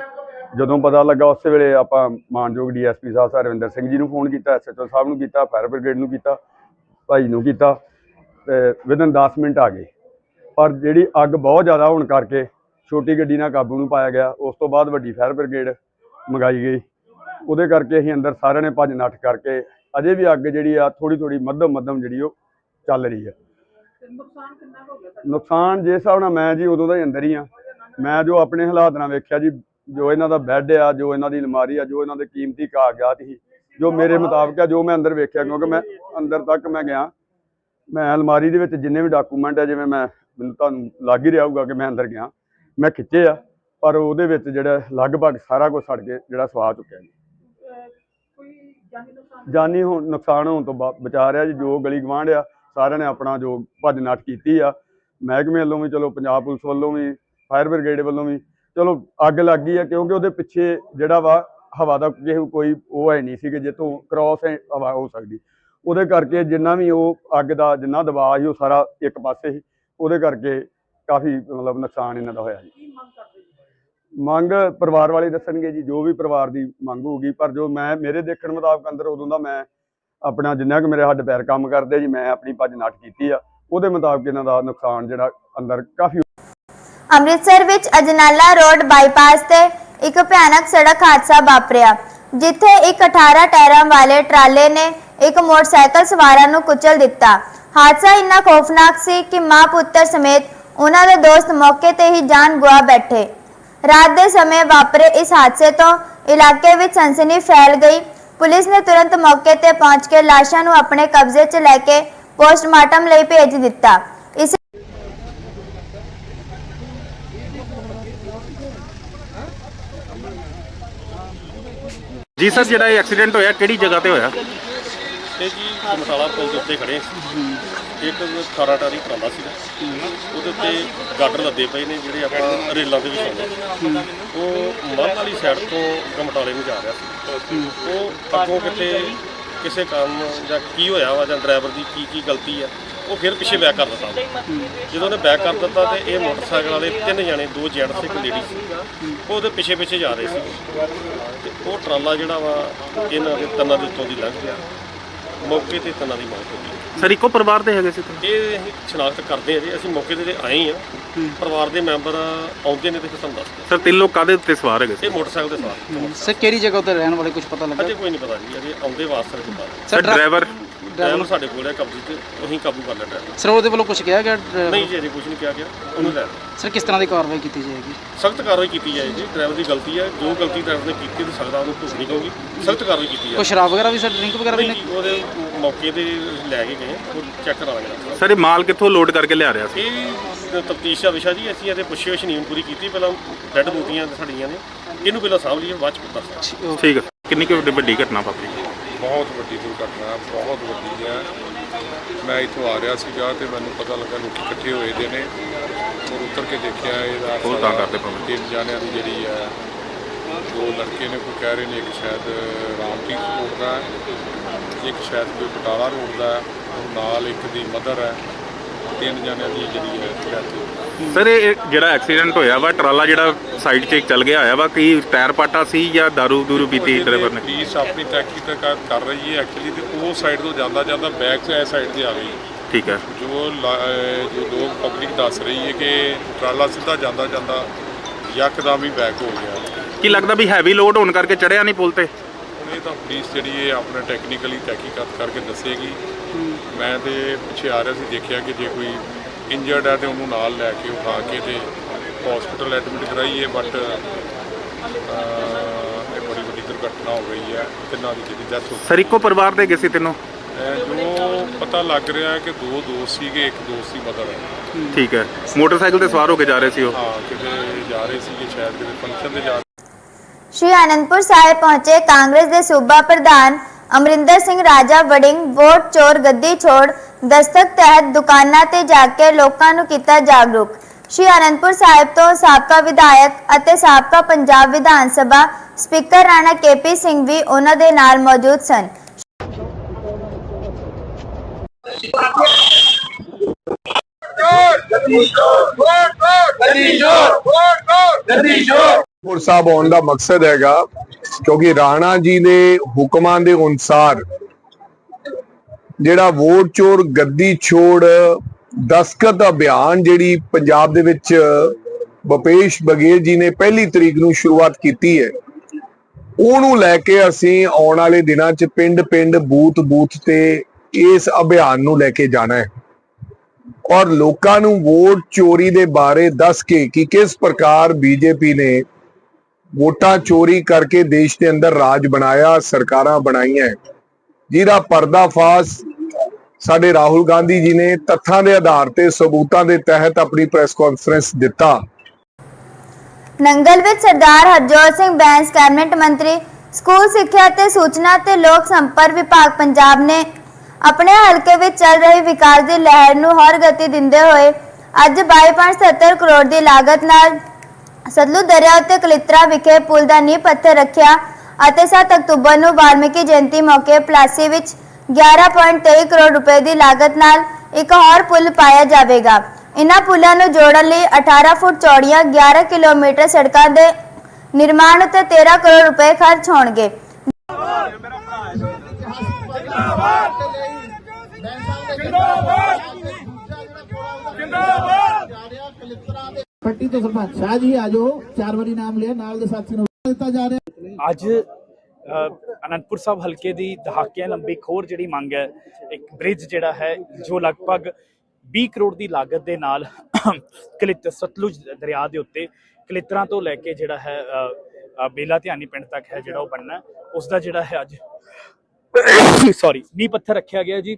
ਜਦੋਂ ਪਤਾ ਲੱਗਾ ਉਸੇ ਵੇਲੇ ਆਪਾਂ ਮਾਨਯੋਗ ਡੀਐਸਪੀ ਸਾਹਿਬ ਸਰਵਿੰਦਰ ਸਿੰਘ ਜੀ ਨੂੰ ਫੋਨ ਕੀਤਾ ਐਸਐਚਓ ਸਾਹਿਬ ਨੂੰ ਕੀਤਾ ਫਾਇਰ ਬ੍ਰਿਗੇਡ ਨੂੰ ਕੀਤਾ ਭਾਈ ਨੂੰ ਕੀਤਾ। ਤੇ ਵਿਦਨ 10 ਮਿੰਟ ਆ ਗਏ ਪਰ ਜਿਹੜੀ ਅੱਗ ਬਹੁਤ ਜ਼ਿਆਦਾ ਹੋਣ ਕਰਕੇ ਛੋਟੀ ਗੱਡੀ ਨਾਲ ਕਾਬੂ ਨੂੰ ਪਾਇਆ ਗਿਆ। ਉਸ ਤੋਂ ਬਾਅਦ ਵੱਡੀ ਫਾਇਰ ਬ੍ਰਿਗੇਡ ਮੰਗਾਈ ਗਈ। ਉਹਦੇ ਕਰਕੇ ਅਸੀਂ ਅੰਦਰ ਸਾਰਿਆਂ ਨੇ ਭੱਜ ਨੱਠ ਕਰਕੇ ਅਜੇ ਵੀ ਅੱਗ ਜਿਹੜੀ ਆ ਥੋੜੀ ਥੋੜੀ ਮੱਧਮ ਮੱਧਮ ਜਿਹੜੀ ਉਹ ਚੱਲ ਰਹੀ ਆ। ਨੁਕਸਾਨ ਕਿੰਨਾ ਕੁ ਹੋ ਗਿਆ ਨੁਕਸਾਨ ਜੇ ਹਿਸਾਬ ਨਾਲ ਮੈਂ ਜੀ ਉਦੋਂ ਦਾ ਹੀ ਅੰਦਰ ਹੀ ਆ। ਮੈਂ ਜੋ ਆਪਣੇ ਹਾਲਾਤ ਨਾਲ ਵੇਖਿਆ ਜੀ ਜੋ ਇਹਨਾਂ ਦਾ ਬੈੱਡ ਆ ਜੋ ਇਹਨਾਂ ਦੀ ਅਲਮਾਰੀ ਆ ਜੋ ਇਹਨਾਂ ਦੇ ਕੀਮਤੀ ਕਾਗਜ਼ਾਤ ਸੀ ਜੋ ਮੇਰੇ ਮੁਤਾਬਕ ਆ ਜੋ ਮੈਂ ਅੰਦਰ ਵੇਖਿਆ ਕਿਉਂਕਿ ਮੈਂ ਅੰਦਰ ਤੱਕ ਮੈਂ ਗਿਆ। ਮੈਂ ਅਲਮਾਰੀ ਦੇ ਵਿੱਚ ਜਿੰਨੇ ਵੀ ਡਾਕੂਮੈਂਟ ਆ, ਜਿਵੇਂ ਮੈਂ, ਮੈਨੂੰ ਤੁਹਾਨੂੰ ਲੱਗ ਹੀ ਰਿਹਾ ਹੋਊਗਾ ਕਿ ਮੈਂ ਅੰਦਰ ਗਿਆ। ਮੈਂ ਖਿੱਚੇ ਆ, ਪਰ ਉਹਦੇ ਵਿੱਚ ਜਿਹੜਾ ਲਗਭਗ ਸਾਰਾ ਕੁਝ ਸੜ ਕੇ ਜਿਹੜਾ ਸਵਾ ਚੁੱਕਿਆ ਜੀ। ਜਾਨੀ ਹੋਣ ਨੁਕਸਾਨ ਹੋਣ ਤੋਂ ਬਾ- ਬਚਾ ਰਿਹਾ ਜੀ, ਜੋ ਗਲੀ ਗਵਾਂਢ ਆ, ਸਾਰਿਆਂ ਨੇ ਆਪਣਾ ਜੋ ਭੱਜ ਨੱਠ ਕੀਤੀ ਆ। ਮਹਿਕਮੇ ਵੱਲੋਂ ਵੀ, ਚਲੋ ਪੰਜਾਬ ਪੁਲਿਸ ਵੱਲੋਂ ਵੀ, ਫਾਇਰ ਬ੍ਰਿਗੇਡ ਵੱਲੋਂ ਵੀ, ਚਲੋ ਅੱਗ ਲੱਗ ਗਈ ਆ, ਕਿਉਂਕਿ ਉਹਦੇ ਪਿੱਛੇ ਜਿਹੜਾ ਵਾ, ਹਵਾ ਦਾ ਕਿਸੇ ਕੋਈ ਉਹ ਹੈ ਨਹੀਂ ਸੀ ਕਿ ਜਿੱਥੋਂ ਕ੍ਰਾਸ ਹਵਾ ਹੋ ਸਕਦੀ। ਉਹਦੇ ਕਰਕੇ ਜਿੰਨਾ ਵੀ ਉਹ ਅੱਗ ਦਾ ਜਿੰਨਾ ਦਬਾਅ ਸੀ ਉਹ ਸਾਰਾ ਇੱਕ ਪਾਸੇ ਸੀ। ਉਹਦੇ ਕਰਕੇ ਕਾਫੀ ਮਤਲਬ ਨੁਕਸਾਨ ਇਹਨਾਂ ਦਾ ਹੋਇਆ ਜੀ। ਮੰਗ ਪਰਿਵਾਰ ਵਾਲੇ ਦੱਸਣਗੇ ਜੀ ਜੋ ਵੀ ਪਰਿਵਾਰ ਦੀ ਮੰਗ ਹੋਊਗੀ। ਪਰ ਜੋ ਮੈਂ ਮੇਰੇ ਦੇਖਣ ਮੁਤਾਬਕ ਅੰਦਰ ਉਦੋਂ ਦਾ ਮੈਂ ਆਪਣਾ ਜਿੰਨਾ ਕਿ ਮੇਰੇ ਹੱਡ ਪੈਰ ਕੰਮ ਕਰਦੇ ਜੀ ਮੈਂ ਆਪਣੀ ਭੱਜ ਨੱਠ ਕੀਤੀ ਆ। ਉਹਦੇ ਮੁਤਾਬਕ ਇਹਨਾਂ ਦਾ ਨੁਕਸਾਨ ਜਿਹੜਾ ਅੰਦਰ ਕਾਫੀ ਅੰਮ੍ਰਿਤਸਰ ਵਿੱਚ ਅਜਨਾਲਾ ਰੋਡ ਬਾਈਪਾਸ ਤੇ ਇੱਕ ਭਿਆਨਕ ਸੜਕ ਹਾਦਸਾ ਵਾਪਰਿਆ ਜਿੱਥੇ ਇੱਕ 18 ਟਾਇਰਾਂ ਵਾਲੇ ਟਰਾਲੇ ਨੇ ਇੱਕ ਮੋਟਰਸਾਈਕਲ ਸਵਾਰਾਂ ਨੂੰ ਕੁਚਲ ਦਿੱਤਾ। ਹਾਦਸਾ ਇੰਨਾ ਖੌਫਨਾਕ ਸੀ ਕਿ ਮਾਂ ਪੁੱਤਰ ਸਮੇਤ ਉਹਨਾਂ ਦੇ ਦੋਸਤ ਮੌਕੇ ਤੇ ਹੀ ਜਾਨ ਗਵਾ ਬੈਠੇ। ਰਾਤ ਦੇ ਸਮੇਂ ਵਾਪਰੇ ਇਸ ਹਾਦਸੇ ਤੋਂ ਇਲਾਕੇ ਵਿੱਚ ਸਨਸਨੀ ਫੈਲ ਗਈ। ਪੁਲਿਸ ਨੇ ਤੁਰੰਤ ਮੌਕੇ ਤੇ ਪਹੁੰਚ ਕੇ ਲਾਸ਼ਾਂ ਨੂੰ ਆਪਣੇ ਕਬਜ਼ੇ 'ਚ ਲੈ ਕੇ ਪੋਸਟਮਾਰਟਮ ਲਈ ਭੇਜ ਦਿੱਤਾ। ਇਸ ਜੀ ਸਰ, ਜਿਹੜਾ ਇਹ ਐਕਸੀਡੈਂਟ ਹੋਇਆ, ਕਿਹੜੀ ਜਗ੍ਹਾ ਤੇ ਹੋਇਆ? ਇਹ ਜੀ ਮਸਾਲਾ ਪੁਲ ਦੇ ਉੱਤੇ ਖੜੇ ਸੀ ਇੱਕ ਖਾਰਾ ਟਾਰੀ ਕਰਾਉਂਦਾ ਸੀਗਾ। ਉਹਦੇ ਉੱਤੇ ਗਾਡਰ ਲੱਦੇ ਪਏ ਨੇ ਜਿਹੜੇ ਆਪਾਂ ਰੇਲਾਂ ਦੇ ਵਿੱਚ ਉਹ ਮੱਧ ਵਾਲੀ ਸਾਈਡ ਤੋਂ ਗਮਟਾਲੇ ਨੂੰ ਜਾ ਰਿਹਾ ਸੀ। ਉਹ ਅੱਗੋਂ ਕਿਤੇ ਕਿਸੇ ਕਾਰਨ ਜਾਂ ਕੀ ਹੋਇਆ ਵਾ ਜਾਂ ਡਰਾਈਵਰ ਦੀ ਕੀ ਕੀ ਗਲਤੀ ਆ, ਉਹ ਫਿਰ ਪਿੱਛੇ ਬੈਕ ਕਰ ਦਿੱਤਾ। ਜਦੋਂ ਉਹਨੇ ਬੈਕ ਕਰ ਦਿੱਤਾ ਤੇ ਇਹ ਮੋਟਰਸਾਈਕਲ ਵਾਲੇ ਤਿੰਨ ਜਣੇ, ਦੋ ਜੈਂਟਸ ਇੱਕ ਲੇਡੀ ਸੀ। ਉਹ ਉਹਦੇ ਪਿੱਛੇ ਪਿੱਛੇ ਜਾ ਰਹੇ ਸੀ। ਤੇ ਉਹ ਟਰਾਲਾ ਜਿਹੜਾ ਵਾ ਇਹਨਾਂ ਦੇ ਤੰਨਾਂ ਦੇ ਉੱਤੋਂ ਦੀ ਲੰਘ ਗਿਆ। ਮੌਕੇ ਤੇ ਤੰਨਾਂ ਦੀ ਮੌਤ ਹੋ ਗਈ। ਸਰ ਇੱਕੋ ਪਰਿਵਾਰ ਦੇ ਹੈਗੇ ਸੀ ਤੁਸੀਂ? ਇਹ ਅਸੀਂ ਸ਼ਨਾਖਤ ਕਰਦੇ ਆ ਜੀ ਅਸੀਂ ਮੌਕੇ ਤੇ ਆਏ ਹੀ। ਆ ਪਰਿਵਾਰ ਦੇ ਮੈਂਬਰ ਆਉਂਦੇ ਨੇ ਤੇ ਫਿਰ ਤੁਹਾਨੂੰ ਦੱਸਦੇ ਸਰ ਤਿੰਨ ਲੋਕ ਕਾਦੇ ਉੱਤੇ ਸਵਾਰ ਹੈਗੇ ਸੀ? ਇਹ ਮੋਟਰਸਾਈਕਲ ਦੇ ਸਵਾਰ। ਸਰ ਕਿਹੜੀ ਜਗ੍ਹਾ ਤੇ ਰਹਿਣ ਵਾਲੇ ਕੁਝ ਪਤਾ ਲੱਗਾ? ਅਜੇ ਕੋਈ ਨਹੀਂ ਪਤਾ ਜੀ ਅਜੇ ਆਉਂਦੇ ਵਾਸਤੇ ਸਰ ਡਰਾਈਵਰ ਡਰਾਈਵਰ? ਸਾਡੇ ਕੋਲ ਹੈ ਕਬਜ਼ੇ ਤੇ ਅਸੀਂ ਕਾਬੂ ਕਰ ਲਿਆ ਡਰਾਈਵਰ। ਸਰ ਉਹਦੇ ਵੱਲੋਂ ਕੁਝ ਕਿਹਾ ਗਿਆ ਨਹੀਂ ਜੀ ਅਜੇ ਕੁਝ ਨਹੀਂ ਕਿਹਾ ਗਿਆ ਉਹਨੂੰ ਲੈ ਸਰ ਕਿਸ ਤਰ੍ਹਾਂ ਦੀ ਕਾਰਵਾਈ ਕੀਤੀ ਜਾਏਗੀ? ਸਖਤ ਕਾਰਵਾਈ ਕੀਤੀ ਜਾਏਗੀ ਡਰਾਈਵਰ ਦੀ ਗਲਤੀ ਹੈ ਜੋ ਗਲਤੀ ਡਰਾਈਵਰ ਨੇ ਕੀਤੀ ਤੇ ਸਕਦਾ ਉਹਨੂੰ ਭੁਗਤਣੀ ਪਊਗੀ ਸਖਤ ਕਾਰਵਾਈ ਕੀਤੀ ਕੋਈ ਸ਼ਰਾਬ ਵਗੈਰਾ ਵੀ ਸਰ ਡਰਿੰਕ ਵਗੈਰਾ ਵੀ ਨਹੀਂ ਜੀ, ਉਹਦੇ ਮੌਕੇ ਤੇ ਲੈ ਕੇ ਗਏ ਉਹ ਚੈੱਕ ਕਰਾ ਲਾਂਗੇ ਸਰ ਇਹ ਮਾਲ ਕਿੱਥੋਂ ਲੋਡ ਕਰਕੇ ਲਿਆ ਰਿਹਾ ਸੀ? ਇਹ ਤਫਤੀਸ਼ ਦਾ ਵਿਸ਼ਾ ਜੀ ਅਸੀਂ ਇਹਦੇ ਪੁੱਛੇ ਹੋਏ ਨੀਮ ਪੂਰੀ ਕੀਤੀ ਪਹਿਲਾਂ ਡੈਡ ਬੂਟੀਆਂ ਸਾਡੀਆਂ ਨੇ ਇਹਨੂੰ ਪਹਿਲਾਂ ਸਾਂਭ ਲਈਏ ਬਾਅਦ ਚ ਪਤਾ ਸਾਂ ਠੀਕ ਹੈ। ਕਿੰਨੀ ਕੁ ਵੱਡੀ- ਵੱਡੀ ਘਟਨਾ ਵਾਪਰੀ? ਬਹੁਤ ਵੱਡੀ ਦੁਰਘਟਨਾ ਬਹੁਤ ਵੱਡੀ ਹੈ ਮੈਂ ਇੱਥੋਂ ਆ ਰਿਹਾ ਸੀਗਾ ਤੇ ਮੈਨੂੰ ਪਤਾ ਲੱਗਾ ਲੋਕ ਇਕੱਠੇ ਹੋਏ ਦੇ ਨੇ ਔਰ ਉੱਤਰ ਕੇ ਦੇਖਿਆ ਇਹਦਾ ਉਹ ਤਾਂ ਕਰਦੇ ਭਾਵੇਂ। ਤਿੰਨ ਜਾਣਿਆਂ ਦੀ ਜਿਹੜੀ ਹੈ ਦੋ ਲੜਕੇ ਨੇ ਕੋਈ ਕਹਿ ਰਹੇ ਨੇ ਇੱਕ ਸ਼ਾਇਦ ਰਾਮਪੀਰ ਰੋਡ ਦਾ ਇੱਕ ਸ਼ਾਇਦ ਕੋਈ ਬਟਾਲਾ ਰੋਡ ਦਾ ਔਰ ਨਾਲ ਇੱਕ ਦੀ ਮਦਰ ਹੈ ਤਿੰਨ ਜਾਣਿਆਂ ਦੀ ਜਿਹੜੀ ਹੈ ਹੋਈ। ਸਰ ਇਹ ਜਿਹੜਾ ਐਕਸੀਡੈਂਟ ਹੋਇਆ ਵਾ ਟਰਾਲਾ ਜਿਹੜਾ ਸਾਈਡ 'ਤੇ ਚੱਲ ਗਿਆ ਹੋਇਆ ਵਾ ਕੀ ਟਾਇਰ ਪਾਟਾ ਸੀ ਜਾਂ ਦਾਰੂ ਦੂਰੂ ਪੀਤੀ ਡਰਾਈਵਰ ਨੇ ਪੁਲਿਸ ਆਪਣੀ ਤਹਿਕੀਕਾਤ ਕਰ ਰਹੀ ਹੈ ਐਕਚੁਅਲੀ ਤੇ ਉਹ ਸਾਈਡ ਤੋਂ ਜਾਂਦਾ ਜਾਂਦਾ ਬੈਕ ਤੋਂ ਇਹ ਸਾਈਡ ਤੇ ਆ ਗਈ। ਠੀਕ ਹੈ। ਜੋ ਲਾ- ਅਹ ਜੋ ਲੋਕ ਪਬਲਿਕ ਦੱਸ ਰਹੀ ਹੈ ਕਿ ਟਰਾਲਾ ਸਿੱਧਾ ਜਾਂਦਾ ਜਾਂਦਾ ਯਕਦਮ ਹੀ ਬੈਕ ਹੋ ਗਿਆ। ਕੀ ਲੱਗਦਾ ਵੀ ਹੈਵੀ ਲੋਡ ਹੋਣ ਕਰਕੇ ਚੜਿਆ ਨਹੀਂ ਪੁਲ ਤੇ? ਹੁਣ ਇਹ ਤਾਂ ਪੁਲਿਸ ਜਿਹੜੀ ਹੈ ਆਪਣਾ ਟੈਕਨੀਕਲੀ ਤਹਿਕੀਕਾਤ ਕਰਕੇ ਦੱਸੇਗੀ। ਮੈਂ ਤੇ ਪਿੱਛੇ ਆ ਰਿਹਾ ਸੀ ਦੇਖਿਆ ਕਿ ਜੇ ਕੋਈ ਇੰਜਰਡ ਹੈ ਤੇ ਉਹਨੂੰ ਨਾਲ ਲੈ ਕੇ ਉਠਾ ਕੇ ਤੇ ਹਸਪੀਟਲ ਐਡਮਿਟ ਕਰਾਈਏ ਬਟ ਇਹ ਬੜੀ ਵੱਡੀ ਦੁਰਘਟਨਾ ਹੋ ਗਈ ਹੈ ਤਿੰਨਾਂ ਦੀ ਜਿਹੜੀ ਡੈਥ ਹੋ ਸਰ ਇੱਕੋ ਪਰਿਵਾਰ ਦੇ ਗਏ ਸੀ ਤੈਨੂੰ? ਗਈ। ਜੋ ਪਤਾ ਲੱਗ ਰਿਹਾ ਹੈ ਕਿ ਦੋ ਦੋਸਤ ਸੀਗੇ ਇੱਕ ਦੋਸਤ ਦੀ ਮਦਰ ਹੈ। ਠੀਕ ਹੈ। ਮੋਟਰਸਾਈਕਲ ਤੇ ਸਵਾਰ ਹੋ ਕੇ ਜਾ ਰਹੇ ਸੀ ਉਹ? ਹਾਂ ਕਿਤੇ ਜਾ ਰਹੇ ਸੀਗੇ ਸ਼ਾਇਦ ਕਿਤੇ ਫੰਕਸ਼ਨ ਤੇ ਜਾ ਸ਼੍ਰੀ ਅਨੰਦਪੁਰ ਸਾਹਿਬ ਪਹੁੰਚੇ ਕਾਂਗਰਸ ਦੇ ਸੂਬਾ ਪ੍ਰਧਾਨ ਅਮਰਿੰਦਰ ਸਿੰਘ ਰਾਜਾ ਵੜਿੰਗ ਵੋਟ ਚੋਰ ਗੱਦੀ ਛੋੜ ਦਸਤਕ ਤਹਿਤ ਦੁਕਾਨਾਂ ਤੇ ਜਾ ਕੇ ਲੋਕਾਂ ਨੂੰ ਕੀਤਾ ਜਾਗਰੂਕ। ਸ਼੍ਰੀ ਅਨੰਦਪੁਰ ਸਾਹਿਬ ਤੋਂ ਸਾਬਕਾ ਵਿਧਾਇਕ ਅਤੇ ਸਾਬਕਾ ਪੰਜਾਬ ਵਿਧਾਨ ਸਭਾ ਸਪੀਕਰ ਰਾਣਾ ਕੇਪੀ ਸਿੰਘ ਵੀ ਉਹਨਾਂ ਦੇ ਨਾਲ ਮੌਜੂਦ ਸਨ। ਪੁਰ ਸਾਹਿਬ ਆਉਣ ਦਾ ਮਕਸਦ ਹੈਗਾ ਕਿਉਂਕਿ ਰਾਣਾ ਜੀ ਦੇ ਹੁਕਮਾਂ ਦੇ ਅਨੁਸਾਰ ਜਿਹੜਾ ਵੋਟ ਚੋਰ, ਗੱਦੀ ਛੋੜ ਦਸਕਤ ਅਭਿਆਨ ਜਿਹੜੀ ਪੰਜਾਬ ਦੇ ਵਿੱਚ ਭੁਪੇਸ਼ ਬਘੇਲ ਜੀ ਨੇ ਪਹਿਲੀ ਤਰੀਕ ਨੂੰ ਸ਼ੁਰੂਆਤ ਕੀਤੀ ਹੈ, ਉਹਨੂੰ ਲੈ ਕੇ ਅਸੀਂ ਆਉਣ ਵਾਲੇ ਦਿਨਾਂ 'ਚ ਪਿੰਡ-ਪਿੰਡ, ਬੂਥ-ਬੂਥ ਤੇ ਇਸ ਅਭਿਆਨ ਨੂੰ ਲੈ ਕੇ ਜਾਣਾ ਹੈ। ਔਰ ਲੋਕਾਂ ਨੂੰ ਵੋਟ ਚੋਰੀ ਦੇ ਬਾਰੇ ਦੱਸ ਕੇ ਕਿ ਕਿਸ ਪ੍ਰਕਾਰ ਬੀਜੇਪੀ ਨੇ ਵੋਟਾਂ ਚੋਰੀ ਕਰਕੇ ਦੇਸ਼ ਦੇ ਅੰਦਰ ਰਾਜ ਬਣਾਇਆ, ਸਰਕਾਰਾਂ ਬਣਾਈਆਂ ਜਿਹਦਾ ਪਰਦਾਫਾਸ਼ ਸਾਡੇ ਰਾਹੁਲ ਗਾਂਧੀ ਜੀ ਨੇ ਤੱਥਾਂ ਦੇ ਆਧਾਰ ਤੇ ਸਬੂਤਾਂ ਦੇ ਤਹਿਤ ਆਪਣੀ ਪ੍ਰੈਸ ਕਾਨਫਰੰਸ ਦਿੱਤਾ। ਨੰਗਲ ਵਿੱਚ ਸਰਦਾਰ ਹਰਜੋਤ ਸਿੰਘ ਬੈਂਸ, ਕੈਬਨਿਟ ਮੰਤਰੀ, ਸਕੂਲ ਸਿੱਖਿਆ ਤੇ ਸੂਚਨਾ ਤੇ ਲੋਕ ਸੰਪਰਕ ਵਿਭਾਗ ਪੰਜਾਬ ਨੇ ਆਪਣੇ ਹਲਕੇ ਵਿੱਚ ਚੱਲ ਰਹੀ ਵਿਕਾਸ ਦੀ ਲਹਿਰ ਨੂੰ ਹੋਰ ਗਤੀ ਦਿੰਦੇ ਹੋਏ ਅੱਜ 22.70 ਕਰੋੜ ਦੀ ਲਾਗਤ ਨਾਲ ਸਤਲੁਜ ਦਰਿਆ ਉੱਤੇ ਕਲਿਤਰਾ ਵਿਖੇ ਪੁਲ ਦਾ ਨੀਂਹ ਪੱਥਰ ਰੱਖਿਆ। ਅਤੇ 7 ਅਕਤੂਬਰ ਨੂੰ ਵਾਲਮੀਕੀ ਜਯੰਤੀ ਮੌਕੇ ਪਲਾਸੀ ਵਿੱਚ 11.23 ਕਰੋੜ ਰੁਪਏ ਦੀ ਲਾਗਤ ਨਾਲ ਇੱਕ ਹੋਰ ਪੁਲ ਪਾਇਆ ਜਾਵੇਗਾ। ਇਨ੍ਹਾਂ ਪੁਲਾਂ ਨੂੰ ਜੋੜਨ ਲਈ 18 ਫੁੱਟ ਚੌੜੀਆਂ 11 ਕਿਲੋਮੀਟਰ ਸੜਕਾਂ ਦੇ ਨਿਰਮਾਣ ਉੱਤੇ 13 ਕਰੋੜ ਰੁਪਏ ਖਰਚ ਹੋਣਗੇ। ਪੱਟੀ ਤੋਂ ਸਰਪੰਚ ਸ਼ਾਹ ਜੀ, ਆ ਜਾਓ। ਚਾਰ ਵਾਰੀ ਨਾਮ ਲਿਆ, ਨਾਲ ਦੇ ਸਾਥੀ ਨੂੰ ਦਿੱਤਾ ਜਾ ਰਿਹਾ। ਅੱਜ ਅਨੰਦਪੁਰ ਸਾਹਿਬ ਹਲਕੇ ਦੀ ਦਹਾਕਿਆਂ ਲੰਬੀ ਇੱਕ ਜਿਹੜੀ ਮੰਗ ਹੈ, ਇੱਕ ਬ੍ਰਿਜ ਜਿਹੜਾ ਹੈ, ਜੋ ਲਗਭਗ 20 ਕਰੋੜ ਦੀ ਲਾਗਤ ਦੇ ਨਾਲ ਕਲਿਤ ਸਤਲੁਜ ਦਰਿਆ ਦੇ ਉੱਤੇ ਕਲਿਤਰਾਂ ਤੋਂ ਲੈ ਕੇ ਜਿਹੜਾ ਹੈ ਬੇਲਾ ਧਿਆਨੀ ਪਿੰਡ ਤੱਕ ਹੈ ਜਿਹੜਾ ਉਹ ਬਣਨਾ ਉਸ ਦਾ ਜਿਹੜਾ ਹੈ ਅੱਜ ਸੌਰੀ ਨੀਂਹ ਪੱਥਰ ਰੱਖਿਆ ਗਿਆ ਜੀ।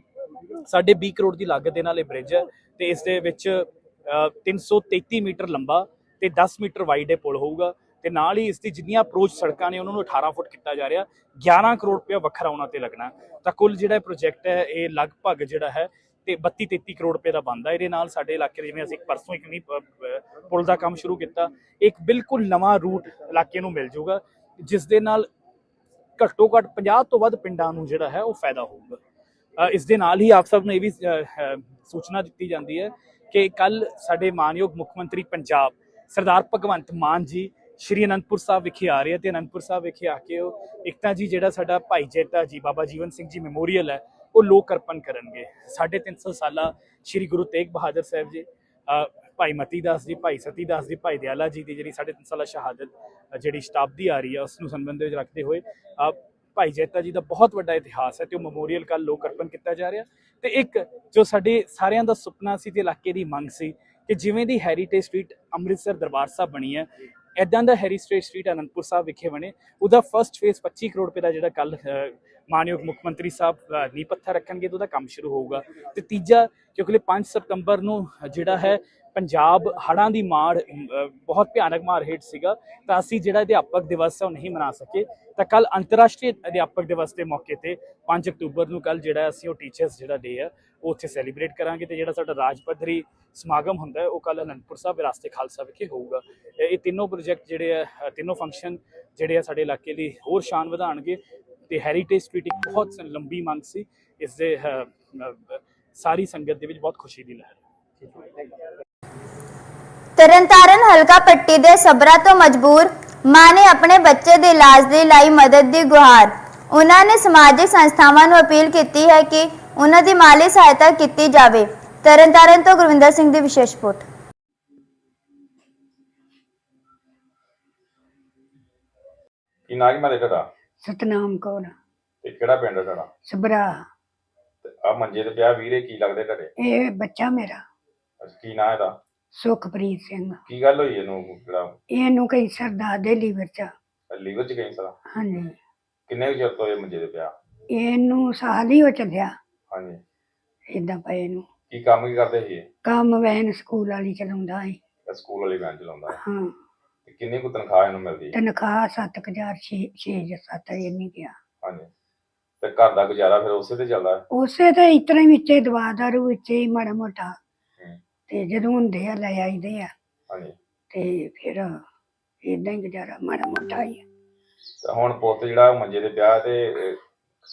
ਸਾਡੇ 20 ਕਰੋੜ ਦੀ ਲਾਗਤ ਦੇ ਨਾਲ ਇਹ ਬ੍ਰਿਜ ਹੈ ਤੇ ਇਸ ਦੇ ਵਿੱਚ 333 ਮੀਟਰ ਲੰਬਾ ਤੇ 10 ਮੀਟਰ ਵਾਈਡ ਇਹ ਪੁਲ ਹੋਊਗਾ ਤੇ ਨਾਲ ਹੀ ਇਸ ਦੀ ਜਿੰਨੀਆਂ ਅਪਰੋਚ ਸੜਕਾਂ ਨੇ ਉਹਨਾਂ ਨੂੰ 18 ਫੁੱਟ ਕੀਤਾ ਜਾ ਰਿਹਾ 11 ਕਰੋੜ ਰੁਪਏ ਵੱਖਰਾ ਉਹਨਾਂ ਤੇ ਲੱਗਣਾ। ਤਾਂ ਕੁੱਲ ਜਿਹੜਾ ਪ੍ਰੋਜੈਕਟ ਹੈ, ਇਹ ਲਗਭਗ ਜਿਹੜਾ ਹੈ ਤੇ 32 33 ਕਰੋੜ ਰੁਪਏ ਦਾ ਬਣਦਾ। ਇਹਦੇ ਨਾਲ ਸਾਡੇ ਇਲਾਕੇ ਦੇ ਜਿਵੇਂ ਅਸੀਂ ਪਰਸੋਂ ਇੱਕ ਨਹੀਂ ਪੁਲ ਦਾ ਕੰਮ ਸ਼ੁਰੂ ਕੀਤਾ, ਇੱਕ ਬਿਲਕੁਲ ਨਵਾਂ ਰੂਟ ਇਲਾਕੇ ਨੂੰ ਮਿਲ ਜਾਊਗਾ, ਜਿਸ ਦੇ ਨਾਲ ਘੱਟੋ ਘੱਟ 50 ਤੋਂ ਵੱਧ ਪਿੰਡਾਂ ਨੂੰ ਜਿਹੜਾ ਹੈ ਉਹ ਫਾਇਦਾ ਹੋਊਗਾ। ਇਸ ਦੇ ਨਾਲ ਹੀ ਆਪ ਸਭ ਨੂੰ ਇਹ ਵੀ ਸੂਚਨਾ ਦਿੱਤੀ ਜਾਂਦੀ ਹੈ ਕਿ ਕੱਲ ਸਾਡੇ ਮਾਨਯੋਗ ਮੁੱਖ ਮੰਤਰੀ ਪੰਜਾਬ, ਸਰਦਾਰ ਭਗਵੰਤ ਮਾਨ ਜੀ ਸ਼੍ਰੀ ਅਨੰਦਪੁਰ ਸਾਹਿਬ ਵਿਖੇ ਆ ਰਹੇ ਆ ਤੇ ਅਨੰਦਪੁਰ ਸਾਹਿਬ ਵਿਖੇ ਆ ਕੇ ਉਹ ਇੱਕ ਤਾਂ ਜੀ, ਜਿਹੜਾ ਸਾਡਾ ਭਾਈ ਜੇਤਾ ਜੀ, ਬਾਬਾ ਜੀਵਨ ਸਿੰਘ ਜੀ ਮੈਮੋਰੀਅਲ ਹੈ, ਉਹ ਲੋਕ ਅਰਪਣ ਕਰਨਗੇ। 350 ਸਾਲਾ ਸ਼੍ਰੀ ਗੁਰੂ ਤੇਗ ਬਹਾਦਰ ਸਾਹਿਬ ਜੀ ਭਾਈ ਮਤੀ ਦਾਸ ਜੀ, ਭਾਈ ਸਤੀ ਦਾਸ ਜੀ, ਭਾਈ ਦਿਆਲਾ ਜੀ ਦੀ ਜਿਹੜੀ 350 ਸਾਲਾ ਸ਼ਹਾਦਤ ਜਿਹੜੀ ਸ਼ਤਾਬਦੀ ਆ ਰਹੀ ਹੈ ਉਸ ਨੂੰ ਸੰਬੰਧ ਵਿੱਚ ਰੱਖਦੇ ਹੋਏ ਭਾਈ ਜੈਤਾ ਜੀ ਦਾ ਬਹੁਤ ਵੱਡਾ ਇਤਿਹਾਸ ਹੈ ਤੇ ਉਹ ਮੈਮੋਰੀਅਲ ਕੱਲ ਲੋਕ ਅਰਪਣ ਕੀਤਾ ਜਾ ਰਿਹਾ। ਤੇ ਇੱਕ ਜੋ ਸਾਡੇ ਸਾਰਿਆਂ ਦਾ ਸੁਪਨਾ ਸੀ ਤੇ ਇਲਾਕੇ ਦੀ ਮੰਗ ਸੀ ਕਿ ਜਿਵੇਂ ਦੀ ਹੈਰੀਟੇਜ ਸਟਰੀਟ ਅੰਮ੍ਰਿਤਸਰ ਦਰਬਾਰ ਸਾਹਿਬ ਬਣੀ ਹੈ ਐਦਾਂ ਦਾ ਹੈਰੀਟੇਜ ਸਟਰੀਟ ਅਨੰਦਪੁਰ ਸਾਹਿਬ ਵਿਖੇ ਬਣੇ। ਉਹਦਾ ਫਰਸਟ ਫੇਸ 25 ਕਰੋੜ ਰੁਪਏ ਦਾ ਜਿਹੜਾ ਕੱਲ ਮਾਨਯੋਗ ਮੁੱਖ ਮੰਤਰੀ ਸਾਹਿਬ ਨੀਂਹ ਪੱਥਰ ਰੱਖਣਗੇ ਤੇ ਉਹਦਾ ਕੰਮ ਸ਼ੁਰੂ ਹੋਊਗਾ। ਤੇ ਤੀਜਾ, ਕਿਉਂਕਿ 5 ਸਤੰਬਰ ਨੂੰ ਜਿਹੜਾ ਹੈ ਪੰਜਾਬ ਹੜ੍ਹਾਂ ਦੀ ਮਾਰ ਬਹੁਤ ਭਿਆਨਕ ਮਾਰ ਹੇਠ ਸੀਗਾ, ਤਾਂ ਅਸੀਂ ਜਿਹੜਾ ਅਧਿਆਪਕ ਦਿਵਸ ਹੈ ਉਹ ਨਹੀਂ ਮਨਾ ਸਕੇ। ਤਾਂ ਕੱਲ ਅੰਤਰਰਾਸ਼ਟਰੀ ਅਧਿਆਪਕ ਦਿਵਸ ਦੇ ਮੌਕੇ ਤੇ 5 ਅਕਤੂਬਰ ਨੂੰ ਕੱਲ ਜਿਹੜਾ ਅਸੀਂ ਉਹ ਟੀਚਰਸ ਜਿਹੜਾ ਡੇ ਆ ਉਹ ਉੱਥੇ ਸੈਲੀਬ੍ਰੇਟ ਕਰਾਂਗੇ ਤੇ ਜਿਹੜਾ ਸਾਡਾ ਰਾਜ ਪੱਧਰੀ ਸਮਾਗਮ ਹੁੰਦਾ ਹੈ, ਉਹ ਕੱਲ ਅਨੰਦਪੁਰ ਸਾਹਿਬ ਵਿਰਾਸਤੇ ਖਾਲਸਾ ਵਿਖੇ ਹੋਊਗਾ। ਇਹ ਤਿੰਨੋਂ ਪ੍ਰੋਜੈਕਟ ਜਿਹੜੇ ਆ ਤਿੰਨੋਂ ਫੰਕਸ਼ਨ ਜਿਹੜੇ ਆ ਸਾਡੇ ਇਲਾਕੇ ਦੀ ਹੋਰ ਸ਼ਾਨ ਵਧਾਉਣਗੇ ਤੇ ਹੈਰੀਟੇਜ ਸਟਰੀਟ ਇੱਕ ਬਹੁਤ ਸ- ਲੰਬੀ ਮੰਗ ਸੀ, ਇਸ ਦੇ ਸਾਰੀ ਸੰਗਤ ਦੇ ਵਿੱਚ ਬਹੁਤ ਖੁਸ਼ੀ ਦੀ ਲਹਿਰ ਤਰਨਤਾਰਨ ਹਲਕਾ ਪੱਟੀ ਦੇ ਸਬਰਾ ਤੋਂ ਮਜਬੂਰ ਮਾਂ ਨੇ ਆਪਣੇ ਬੱਚੇ ਦੇ ਇਲਾਜ ਲਈ ਲਾਈ ਮਦਦ ਦੀ ਗੁਹਾਰ। ਉਹਨਾਂ ਨੇ ਸਮਾਜਿਕ ਸੰਸਥਾਵਾਂ ਨੂੰ ਅਪੀਲ ਕੀਤੀ ਹੈ ਕਿ ਉਹਨਾਂ ਦੀ ਮਾਲੀ ਸਹਾਇਤਾ ਕੀਤੀ ਜਾਵੇ। ਤਰਨਤਾਰਨ ਤੋਂ ਗੁਰਵਿੰਦਰ ਸਿੰਘ ਦੀ ਵਿਸ਼ੇਸ਼ ਰਿਪੋਰਟ। ਕੀ ਨਾਂ ਕੀ ਮਾਰੇ ਤੁਹਾਡਾ? ਸਤਨਾਮ ਕੌਰ। ਤੇ ਕਿਹੜਾ ਪਿੰਡ ਹੈ ਤੁਹਾਡਾ? ਸਬਰਾ। ਆ ਮੰਜੇ ਤੇ ਪਿਆ ਵੀਰੇ ਕੀ ਲੱਗਦੇ ਘਰੇ ਇਹ ਬੱਚਾ ਮੇਰਾ। ਅੱਛਾ, ਕੀ ਨਾਂ ਇਹਦਾ? ਸੁਖਪ੍ਰੀਤ ਸਿੰਘ। ਕੀ ਗੱਲ ਹੋਈ ਇਹਨੂੰ ਜਿਹੜਾ ਇਹਨੂੰ ਕਈ ਸਰਦਾ ਦੇ ਲੀਵਰ ਚ। ਲੀਵਰ ਚ ਕੈਂਸਰ ਹਾਂਜੀ। ਕਿੰਨੇ ਕੁ ਚਿਰ ਤੋਂ ਇਹ ਮੰਜੇ ਤੇ ਪਿਆ? ਇਹਨੂੰ ਸਾਲ ਹੀ ਹੋ ਚੱਲਿਆ। ਹਾਂਜੀ। ਏਦਾਂ ਪਏ ਨੂੰ ਕੀ ਕੰਮ ਕੀ ਕਰਦੇ ਸੀ ਇਹ? ਕੰਮ ਵੈਨ ਸਕੂਲ ਵਾਲੀ ਚਲਾਉਂਦਾ ਹੈ ਇਹ ਸਕੂਲ ਵਾਲੀ ਵੈਨ ਚਲਾਉਂਦਾ ਹੈ ਹਾਂ। ਤੇ ਕਿੰਨੀ ਕੁ ਤਨਖਾਹ ਇਹਨੂੰ ਮਿਲਦੀ? ਹੈ ਤਨਖਾਹ 7000 6 6 ਜਾਂ 7 ਇਹ ਨਹੀਂ ਗਿਆ। ਹਾਂਜੀ। ਤੇ ਘਰ ਦਾ ਗੁਜ਼ਾਰਾ ਫਿਰ ਉਸੇ ਤੇ ਚੱਲਦਾ ਹੈ? ਉਸੇ ਤੇ ਇਤਨਾ ਵਿੱਚੇ ਦਵਾ ਦਾਰੂ ਵਿੱਚੇ ਹੀ ਮਾੜਾ ਮੋਟਾ। ਤੇ ਜਦੋਂ ਹੁੰਦੇ ਆ ਲੈ ਆਈਦੇ ਆ। ਹਾਂਜੀ। ਤੇ ਫਿਰ ਏਦਾਂ ਹੀ ਗੁਜ਼ਾਰਾ ਮਾੜਾ ਮੋਟਾ ਹੀ ਆ। ਤੇ ਹੁਣ ਪੁੱਤ ਜਿਹੜਾ ਮੰਜੇ ਤੇ ਪਿਆ ਤੇ ਅਹ,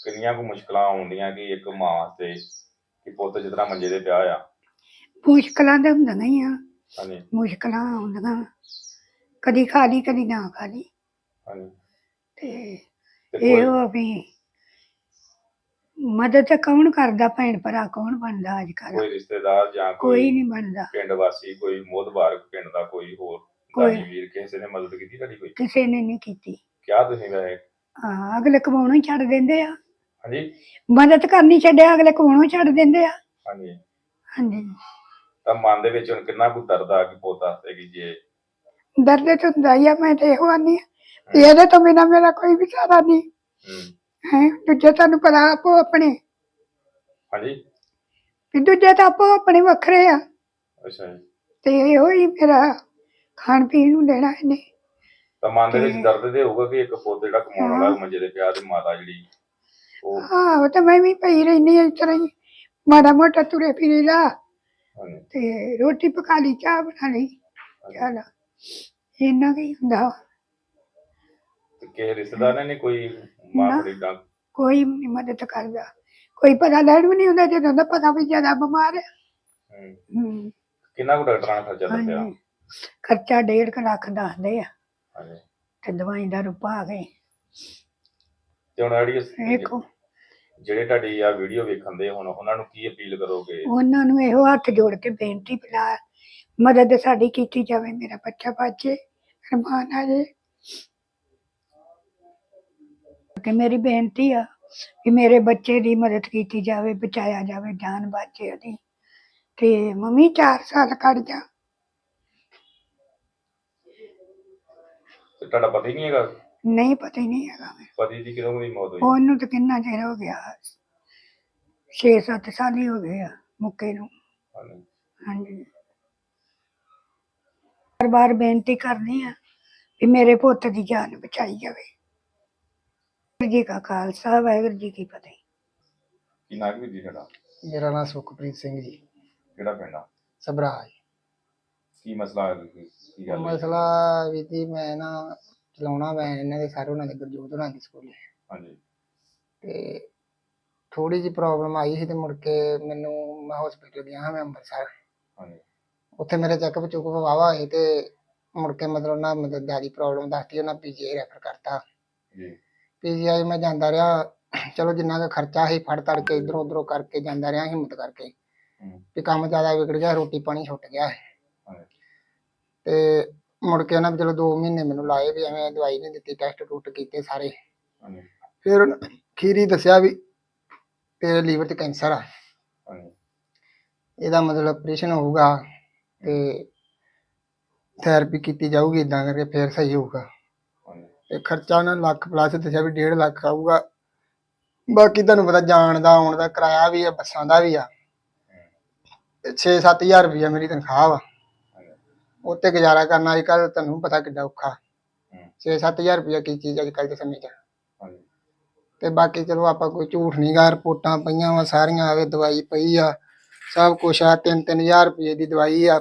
ਕਿੰਨੀਆਂ ਕੁ ਮੁਸ਼ਕਲਾਂ ਆਉਂਦੀਆਂ ਕਿ ਇੱਕ ਮਾਂ ਵਾਸਤੇ ਕਿ ਪੁੱਤ ਜਿਸ ਤਰ੍ਹਾਂ ਮੰਜੇ ਤੇ ਪਿਆ ਆ। ਮੁਸ਼ਕਲਾਂ ਤਾਂ ਹੁੰਦੀਆਂ ਹੀ ਆ। ਹਾਂਜੀ। ਮੁਸ਼ਕਲਾਂ ਆਉਂਦੀਆਂ। ਕਦੀ ਖਾ ਲਈ ਕਦੀ ਨਾ ਖਾ ਲਈ ਹਾਂਜੀ। ਤੇ ਤੇ ਕੋਈ- ਇਹੋ ਵੀ ਮਦਦ ਕੌਣ ਕਰਦਾ ਭੈਣ ਭਰਾ ਕੌਣ ਬਣਦਾ ਅੱਜ ਕੱਲ ਕੋਈ ਰਿਸ਼ਤੇਦਾਰ ਜਾਂ ਕੋਈ ਨਹੀਂ ਬਣਦਾ। ਪਿੰਡ ਵਾਸੀ ਕੋਈ ਮੋਦਬਾਰ ਪਿੰਡ ਦਾ ਕੋਈ ਹੋਰ ਕੋਈ- ਦਾਨੀ ਵੀਰ ਕਿਸੇ ਨੇ ਮਦਦ ਕੀਤੀ ਤੁਹਾਡੀ ਕੋਈ? ਕਿਸੇ ਨੇ ਨਹੀਂ ਕੀਤੀ। ਕਿਹਾ ਤੁਸੀਂ ਵੈਸੇ? ਹਾਂ ਅਗਲੇ ਕਮਾਉਣੋਂ ਹੀ ਛੱਡ ਦਿੰਦੇ ਆ। ਹਾਂਜੀ? ਮਦਦ ਕਰਨੀ ਛੱਡਿਆ ਅਗਲੇ ਕਮਾਉਣੋਂ ਛੱਡ ਦਿੰਦੇ ਆ। ਹਾਂਜੀ। ਹਾਂਜੀ। ਤਾਂ ਮਨ ਦੇ ਵਿੱਚ ਹੁਣ ਕਿੰਨਾ ਕੁ ਦਰਦ ਆ ਕਿ ਪੁੱਤ ਕਿ ਜੇ ਦਰਦ ਤਾਂ ਹੁੰਦਾ ਹੀ ਆ ਮੈਂ ਤੇ ਇਹੋ ਆਨੀ ਇਹਦੇ ਤੋਂ ਬਿਨਾ ਮੇਰਾ ਕੋਈ ਵੀ ਸਹਾਰਾ ਨਹੀਂ ਹੈ ਦੂਜੇ ਤੁਹਾਨੂੰ ਪਤਾ ਆਪੋ ਆਪਣੇ। ਹਾਂਜੀ। ਵੀ ਦੂਜੇ ਤਾਂ ਆਪੋ ਆਪਣੇ ਵੱਖਰੇ ਆ। ਅੱਛਾ ਜੀ। ਤੇ ਇਹੋ ਹੀ ਮੇਰਾ ਖਾਣ ਪੀਣ ਨੂੰ ਦੇਣਾ ਇਹਨੇ। ਤਾਂ ਮਨ ਦੇ ਵਿੱਚ ਦਰਦ ਤੇ ਹੋਊਗਾ ਕਿ ਇੱਕ ਪੁੱਤ ਜਿਹੜਾ ਕਮਾਉਣ ਵਾਲਾ ਉਹ ਮੰਜੇ ਤੇ ਪਿਆ ਤੇ ਮਾਤਾ ਜਿਹੜੀ ਉਹ ਆਹੋ ਤੇ ਮੈਂ ਵੀ ਪਈ ਰਹਿੰਦੀ ਇਸ ਤਰ੍ਹਾਂ ਹੀ। ਮਾੜਾ ਮੋਟਾ ਤੁਰੇ ਫਿਰੇ ਦਾ ਹਾਂਜੀ। ਤੇ ਰੋਟੀ ਪਕਾ ਲਈ ਚਾਹ ਬਣਾ ਲਈ। ਚੱਲ ਇੰਨਾ ਕੀ ਹੁੰਦਾ ਕਿਸੇ ਰਿਸ਼ਤੇਦਾਰ ਨੀ ਕੋਈ ਕੋਈ ਨੀ ਮਦਦ ਕਰਦਾ। ਕੋਈ ਪਤਾ ਲੈਣ ਵੀ ਨਹੀਂ ਹੁੰਦਾ ਜਦੋਂ ਦਾ ਪਤਾ ਵੀ ਜ਼ਿਆਦਾ ਬਿਮਾਰ ਹੈ। ਹੂੰ। ਕਿੰਨਾ ਕੁ ਡਾਕਟਰਾਂ ਨੇ ਖਰਚਾ ਦੱਸਿਆ ਹਾਂਜੀ। ਖਰਚਾ ਡੇਢ ਕੁ ਲੱਖ ਦੱਸਦੇ ਆ। ਹਾਂਜੀ। ਤੇ ਦਵਾਈ ਦਾ ਰੁਪਾ ਗਏ। ਤੇ ਹੁਣ ਜਿਹੜੀ ਵੇਖੋ। ਜਿਹੜੇ ਤੁਹਾਡੀ ਆ ਵੀਡੀਓ ਵੇਖਣ ਦੇ ਹੁਣ ਉਹਨਾਂ ਨੂੰ ਕੀ ਅਪੀਲ ਕਰੋਗੇ? ਉਹਨਾਂ ਨੂੰ ਇਹੋ ਹੱਥ ਜੋੜ ਕੇ ਬੇਨਤੀ ਪਿਲਾ ਮਦਦ ਸਾਡੀ ਕੀਤੀ ਜਾਵੇ ਮੇਰਾ ਬੱਚਾ ਬਾਜੇ ਰਮਾਨ ਆ ਜੇ। ਕਿ ਮੇਰੀ ਬੇਨਤੀ ਆ ਕਿ ਮੇਰੇ ਬੱਚੇ ਦੀ ਮਦਦ ਕੀਤੀ ਜਾਵੇ ਬਚਾਇਆ ਜਾਵੇ ਜਾਨ ਬਾਜੇ ਉਹਦੀ। ਤੇ ਮੰਮੀ 4 ਸਾਲ ਕੱਢ ਜਾ। ਤੇ ਤੁਹਾਡਾ ਪਤੀ ਨਹੀਂ ਹੈਗਾ? ਨਹੀਂ ਪਤਾ ਹੀ ਨਹੀਂ ਹੈਗਾ ਪਤੀ ਦੀ ਕਿਦੋਂ ਦੀ ਮੌਤ ਹੋਈ? ਉਹਨੂੰ ਤਾਂ ਕਿੰਨਾ ਚਿਰ ਹੋ ਗਿਆ? 6-7 ਸਾਲ ਹੀ ਹੋ ਗਏ ਆ ਮੁੱਕੇ ਨੂੰ। ਹਾਂਜੀ। ਹਾਂਜੀ। ਬਾਰ ਬਾਰ ਬੇਨਤੀ ਕਰਨੀ ਆ ਕਿ ਮੇਰੇ ਪੁੱਤ ਦੀ ਜਾਨ ਬਚਾਈ ਜਾਵੇ। ਵਾਹਿਗੁਰੂ ਜੀ ਕਾ ਖਾਲਸਾ ਵਾਹਿਗੁਰੂ ਜੀ ਕੀ ਫਤਿਹ। ਕੀ ਨਾਮ ਵੀ ਜੀ ਤੁਹਾਡਾ? ਮੇਰਾ ਨਾਮ ਸੁਖਪ੍ਰੀਤ ਸਿੰਘ ਜੀ। ਕਿਹੜਾ ਪਿੰਡ ਆ? ਸਬਰਾ ਕੀ ਮਸਲਾ ਹੈ ਕੀ ਕੀ ਗੱਲ ਹੋਈ? ਮਸਲਾ ਵੀ ਜੀ ਮੈਂ ਨਾ ਚਲਾਉਣਾ ਮੈਂ ਇਹਨਾਂ ਦੇ ਸਾਰੇ ਉਹਨਾਂ ਦੇ ਗੁਰਜੋਤ ਹੋਣਾ ਦੀ ਸਕੂਲ। ਹਾਂਜੀ। ਤੇ ਥੋੜੀ ਜਿਹੀ ਪ੍ਰੋਬਲਮ ਆਈ ਸੀ ਤੇ ਮੁੜ ਕੇ ਮੈਨੂੰ ਮੈਂ ਹਸਪੀਟਲ ਗਿਆ ਹਾਂ ਮੈਂ ਅੰਮ੍ਰਿਤਸਰ। ਹਾਂਜੀ। ਉੱਥੇ ਮੇਰੇ ਚੈੱਕਅਪ ਚੁੱਕਅਪ ਵਾਵਾ ਹੋਏ ਤੇ ਮੁੜ ਕੇ ਮਤਲਬ ਨਾ ਮਤਲਬ ਪ੍ਰੋਬਲਮ ਦੱਸਤੀ ਉਹਨਾਂ ਪੀਜੀਆਈ ਰੈਫਰ ਕਰਤਾ। ਜੀ। ਪੀਜੀਆਈ ਮੈਂ ਜਾਂਦਾ ਰਿਹਾ। ਚਲੋ ਜਿੰਨਾ ਕੁ ਖਰਚਾ ਸੀ ਫੜ ਤੜ ਕੇ ਇਧਰੋਂ ਉਧਰੋਂ ਕਰਕੇ ਜਾਂਦਾ ਰਿਹਾ ਹਿੰਮਤ ਕਰਕੇ। ਵੀ ਕੰਮ ਜ਼ਿਆਦਾ ਵਿਗੜ ਗਿਆ ਰੋਟੀ ਪਾਣੀ ਛੁੱਟ ਗਿਆ। ਤੇ ਮੁੜ ਕੇ ਵੀ ਚਲੋ 2 ਮਹੀਨੇ ਮੈਨੂੰ ਲਾਏ ਵੀ ਐਵੇਂ ਦਵਾਈ ਨਹੀਂ ਦਿੱਤੀ ਟੈਸਟ ਟੂਟ ਕੀਤੇ ਸਾਰੇ। ਫਿਰ ਖੀਰੀ ਦੱਸਿਆ ਵੀ ਤੇਰੇ ਲੀਵਰ 'ਚ ਕੈਂਸਰ ਆ। ਇਹਦਾ ਮਤਲਬ ਆਪਰੇਸ਼ਨ ਹੋਊਗਾ ਤੇ ਥੈਰੇਪੀ ਕੀਤੀ ਜਾਊਗੀ ਇਦਾਂ ਕਰਕੇ ਫਿਰ ਸਹੀ ਹੋਊਗਾ। ਤੇ ਖਰਚਾ ਉਹਨਾਂ ਨੇ ਲੱਖ ਪਲੱਸ ਦੱਸਿਆ ਵੀ 1.5 ਲੱਖ ਆਊਗਾ। ਬਾਕੀ ਤੁਹਾਨੂੰ ਪਤਾ ਜਾਣ ਦਾ ਆਉਣ ਦਾ ਕਿਰਾਇਆ ਵੀ ਆ ਬੱਸਾਂ ਦਾ ਵੀ ਆ। 6-7000 ਰੁਪਈਆ ਮੇਰੀ ਤਨਖਾਹ ਵਾ। ਉੱਤੇ ਗੁਜ਼ਾਰਾ ਕਰਨਾ ਅੱਜ ਕੱਲ ਤੁਹਾਨੂੰ ਪਤਾ ਕਿੱਡਾ ਔਖਾ। 6-7000 ਰੁਪਈਆ ਕੀ ਚੀਜ਼ ਅੱਜ ਕੱਲ ਦੇ ਸਮੇਂ 'ਚ। ਤੇ ਬਾਕੀ ਚਲੋ ਆਪਾਂ ਕੋਈ ਝੂਠ ਨਹੀਂ ਗਾ ਰਿਪੋਰਟਾਂ ਪਈਆਂ ਵਾ ਸਾਰੀਆਂ ਆਵੇ ਦਵਾਈ ਪਈ ਆ ਸਭ ਕੁਛ ਆ 3-3000 ਰੁਪਏ ਦੀ ਦਵਾਈ ਆ।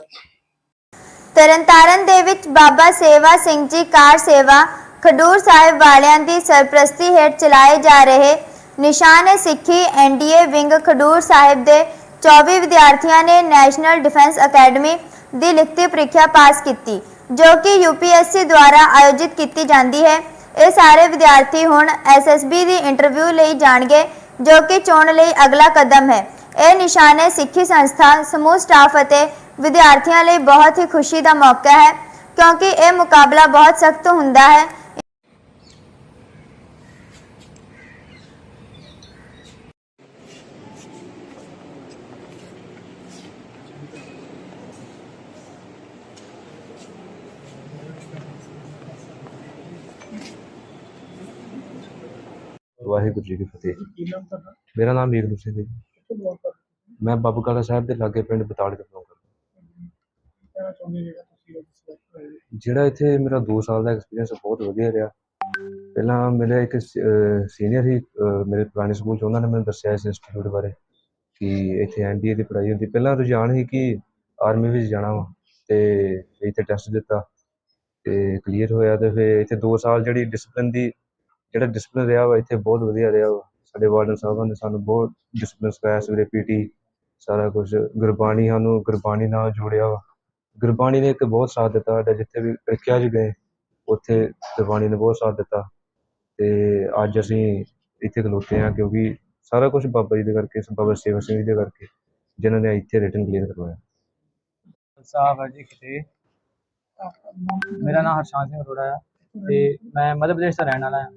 ਤਰਨਤਾਰਨ ਦੇ ਵਿੱਚ ਬਾਬਾ ਸੇਵਾ ਸਿੰਘ ਜੀ ਕਾਰ ਸੇਵਾ ਖਡੂਰ ਸਾਹਿਬ ਵਾਲਿਆਂ ਦੀ ਸਰਪ੍ਰਸਤੀ ਹੇਠ ਚਲਾਏ ਜਾ ਰਹੇ ਨਿਸ਼ਾਨ ਸਿੱਖੀ ਐਨਡੀਏ ਵਿੰਗ ਖਡੂਰ ਸਾਹਿਬ ਦੇ 24 ਵਿਦਿਆਰਥੀਆਂ ਨੇ ਨੈਸ਼ਨਲ ਡਿਫੈਂਸ ਅਕੈਡਮੀ ਦੀ ਲਿਖਤੀ ਪ੍ਰੀਖਿਆ ਪਾਸ ਕੀਤੀ, ਜੋ ਕਿ UPSC ਦੁਆਰਾ ਆਯੋਜਿਤ ਕੀਤੀ ਜਾਂਦੀ ਹੈ। ਇਹ ਸਾਰੇ ਵਿਦਿਆਰਥੀ ਹੁਣ SSB ਦੀ ਇੰਟਰਵਿਊ ਲਈ ਜਾਣਗੇ, ਜੋ ਕਿ ਚੋਣ ਲਈ ਅਗਲਾ ਕਦਮ ਹੈ। ਇਹ ਨਿਸ਼ਾਨੇ ਸਿੱਖੀ ਸੰਸਥਾ, ਸਮੂਹ ਸਟਾਫ ਅਤੇ ਵਿਦਿਆਰਥੀਆਂ ਲਈ ਬਹੁਤ ਹੀ ਖੁਸ਼ੀ ਦਾ ਮੌਕਾ ਹੈ, ਕਿਉਂਕਿ ਇਹ ਮੁਕਾਬਲਾ ਬਹੁਤ ਸਖਤ ਹੁੰਦਾ ਹੈ। ਵਾਹਿਗੁਰੂ ਜੀ ਕੀ ਫਤਿਹ। ਮੇਰਾ ਨਾਮ ਵੀਰ ਸਿੰਘ ਹੈ। ਮੈਂ ਬਾਬੂਕਾਲਾ ਸਾਹਿਬ ਦੇ ਲਾਗੇ ਪਿੰਡ ਬਤਾਲੇ ਤੋਂ belong ਕਰਦਾ। ਜਿਹੜਾ ਇੱਥੇ ਮੇਰਾ 2 ਸਾਲ ਦਾ ਐਕਸਪੀਰੀਅੰਸ ਬਹੁਤ ਵਧੀਆ ਰਿਹਾ। ਪਹਿਲਾਂ ਮੇਰਾ ਇੱਕ ਸੀਨੀਅਰ ਹੀ ਮੇਰੇ ਪੁਰਾਣੇ ਸਕੂਲ 'ਚ ਉਹਨਾਂ ਨੇ ਮੈਨੂੰ ਦੱਸਿਆ ਇਸ ਇੰਸਟੀਚਿਊਟ ਬਾਰੇ ਕਿ ਇੱਥੇ ਐਨਡੀਏ ਦੀ ਪੜ੍ਹਾਈ ਹੁੰਦੀ। ਪਹਿਲਾਂ ਰੁਝਾਨ ਸੀ ਕਿ ਆਰਮੀ ਵਿੱਚ ਜਾਣਾ ਵਾ ਤੇ ਇੱਥੇ ਟੈਸਟ ਦਿੱਤਾ ਤੇ ਕਲੀਅਰ ਹੋਇਆ ਤੇ ਫਿਰ ਇੱਥੇ 2 ਸਾਲ ਜਿਹੜੀ ਡਿਸਪਲਿਨ ਦੀ ਜਿਹੜਾ ਡਿਸਪਲਿਨ ਰਿਹਾ ਵਾ, ਇੱਥੇ ਬਹੁਤ ਵਧੀਆ ਰਿਹਾ ਵਾ। ਸਾਡੇ ਵਾਰਡਨ ਸਾਹਿਬਾਨ ਨੇ ਸਾਨੂੰ ਬਹੁਤ ਡਿਸਪਲਿਨ ਸਿਖਾਇਆ ਸਵੇਰੇ ਪੀਟੀ ਸਾਰਾ ਕੁਝ ਗੁਰਬਾਣੀ ਸਾਨੂੰ ਗੁਰਬਾਣੀ ਨਾਲ ਜੋੜਿਆ ਵਾ। ਗੁਰਬਾਣੀ ਨੇ ਇੱਕ ਬਹੁਤ ਸਾਥ ਦਿੱਤਾ ਸਾਡਾ, ਜਿੱਥੇ ਵੀ ਪ੍ਰੀਖਿਆ 'ਚ ਗਏ, ਉੱਥੇ ਗੁਰਬਾਣੀ ਨੇ ਬਹੁਤ ਸਾਥ ਦਿੱਤਾ। ਤੇ ਅੱਜ ਅਸੀਂ ਇੱਥੇ ਖਲੋਤੇ ਆ ਕਿਉਂਕਿ ਸਾਰਾ ਕੁਝ ਬਾਬਾ ਜੀ ਦੇ ਕਰਕੇ, ਬਾਬਾ ਸੇਵਾ ਸਿੰਘ ਜੀ ਦੇ ਕਰਕੇ, ਜਿਨ੍ਹਾਂ ਨੇ ਇੱਥੇ ਰਿਟਨ ਕਲੀਅਰ ਕਰਵਾਇਆ। ਸਾਹਿਬ ਜੀ ਕਿਤੇ। ਮੇਰਾ ਨਾਮ ਹਰਸ਼ਾਨ ਸਿੰਘ ਅਰੋੜਾ ਆ ਤੇ ਮੈਂ ਮੱਧ ਪ੍ਰਦੇਸ਼ ਦਾ ਰਹਿਣ ਵਾਲਾ ਹਾਂ।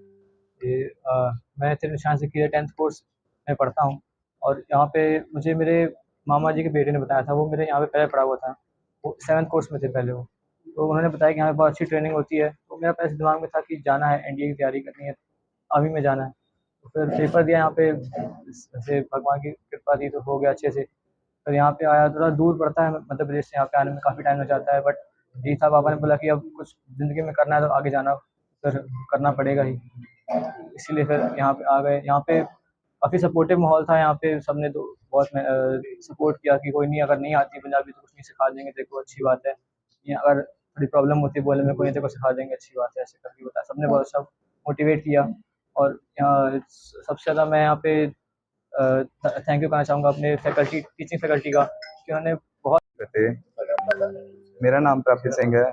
अ, मैं इतने निशान से किया टेंथ कोर्स में पढ़ता हूँ। और यहाँ पे मुझे मेरे मामा जी के बेटे ने बताया था वो मेरे यहाँ पे पहले पढ़ा हुआ था। वो सेवन्थ कोर्स में थे पहले वो। तो उन्होंने बताया कि यहाँ पे बहुत अच्छी ट्रेनिंग होती है। तो मेरा पैसे दिमाग में था कि जाना है एनडीए की तैयारी करनी है आर्मी में जाना है। तो फिर पेपर दिया यहाँ पे जैसे भगवान की कृपा थी तो हो गया अच्छे से। फिर यहाँ पे आया थोड़ा दूर पड़ता है मध्य प्रदेश से यहाँ पे आने में काफ़ी टाइम हो जाता है बट यही था पापा ने बोला कि अब कुछ ज़िंदगी में करना है तो आगे जाना फिर करना पड़ेगा ही। इसीलिए फिर यहाँ पे आ गए। यहाँ पे काफ़ी सपोर्टिव माहौल था। यहाँ पे सबने तो बहुत सपोर्ट किया कि कोई नहीं, अगर नहीं आती पंजाबी तो कुछ नहीं सिखा देंगे, देखो, अच्छी बात है। अगर थोड़ी प्रॉब्लम होती है बोले में, कोई देखो, सिखा देंगे, अच्छी बात है, ऐसे करके बताया। सबने बहुत सब मोटिवेट किया। और यहाँ सबसे ज़्यादा मैं यहाँ पे थैंक यू कहना चाहूँगा अपने फैकल्टी टीचिंग फैकल्टी का, कि उन्होंने बहुत मेरा नाम प्रफित सिंह है।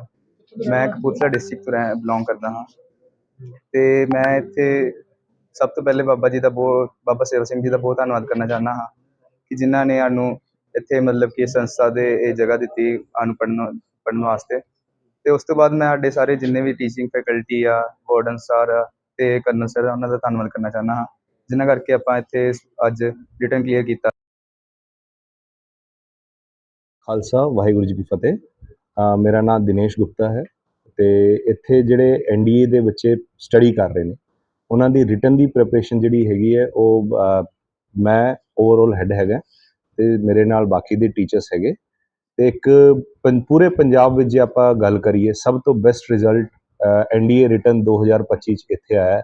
मैं कपूरथला डिस्ट्रिक्ट बिलोंग करता हूँ। ਤੇ ਮੈਂ ਇੱਥੇ ਸਭ ਤੋਂ ਪਹਿਲੇ ਬਾਬਾ ਜੀ ਦਾ ਬਹੁਤ, ਬਾਬਾ ਸੇਵਾ ਸਿੰਘ ਜੀ ਦਾ ਬਹੁਤ ਧੰਨਵਾਦ ਕਰਨਾ ਚਾਹੁੰਦਾ ਹਾਂ ਕਿ ਜਿਨ੍ਹਾਂ ਨੇ ਸਾਨੂੰ ਇੱਥੇ ਮਤਲਬ ਕਿ ਸੰਸਥਾ ਦੇ ਇਹ ਜਗ੍ਹਾ ਦਿੱਤੀ ਸਾਨੂੰ ਪੜ੍ਹਨ ਪੜ੍ਹਨ ਵਾਸਤੇ। ਤੇ ਉਸ ਤੋਂ ਬਾਅਦ ਮੈਂ ਸਾਡੇ ਸਾਰੇ ਜਿੰਨੇ ਵੀ ਟੀਚਿੰਗ ਫੈਕਲਟੀ ਆ ਵਾਰਡਨ ਸਰ ਆ ਤੇ ਕਰਨਲ ਸਰ ਉਹਨਾਂ ਦਾ ਧੰਨਵਾਦ ਕਰਨਾ ਚਾਹੁੰਦਾ ਹਾਂ। ਜਿਨ੍ਹਾਂ ਕਰਕੇ ਆਪਾਂ ਇੱਥੇ ਅੱਜ ਰਿਟਰਨ ਕਲੀਅਰ ਕੀਤਾ। ਖਾਲਸਾ, ਵਾਹਿਗੁਰੂ ਜੀ ਕੀ ਫਤਿਹ। ਮੇਰਾ ਨਾਮ ਦਿਨੇਸ਼ ਗੁਪਤਾ ਹੈ। ਤੇ ਇੱਥੇ ਜਿਹੜੇ ਐਨਡੀਏ ਦੇ ਬੱਚੇ ਸਟੱਡੀ ਕਰ ਰਹੇ ਨੇ, ਉਹਨਾਂ ਦੀ ਰਿਟਨ ਦੀ ਪ੍ਰੈਪਰੇਸ਼ਨ ਜਿਹੜੀ ਹੈਗੀ ਹੈ, ਉਹ ਮੈਂ ਓਵਰਆਲ ਹੈੱਡ ਹੈਗਾ, ਤੇ ਮੇਰੇ ਨਾਲ ਬਾਕੀ ਦੇ ਟੀਚਰਸ ਹੈਗੇ। ਤੇ ਇੱਕ ਪੰ- ਪੂਰੇ ਪੰਜਾਬ ਵਿੱਚ ਜੇ ਆਪਾਂ ਗੱਲ ਕਰੀਏ, ਸਭ ਤੋਂ ਬੈਸਟ ਰਿਜ਼ਲਟ ਐਨਡੀਏ ਰਿਟਨ 2025 ਚ ਇੱਥੇ ਆਇਆ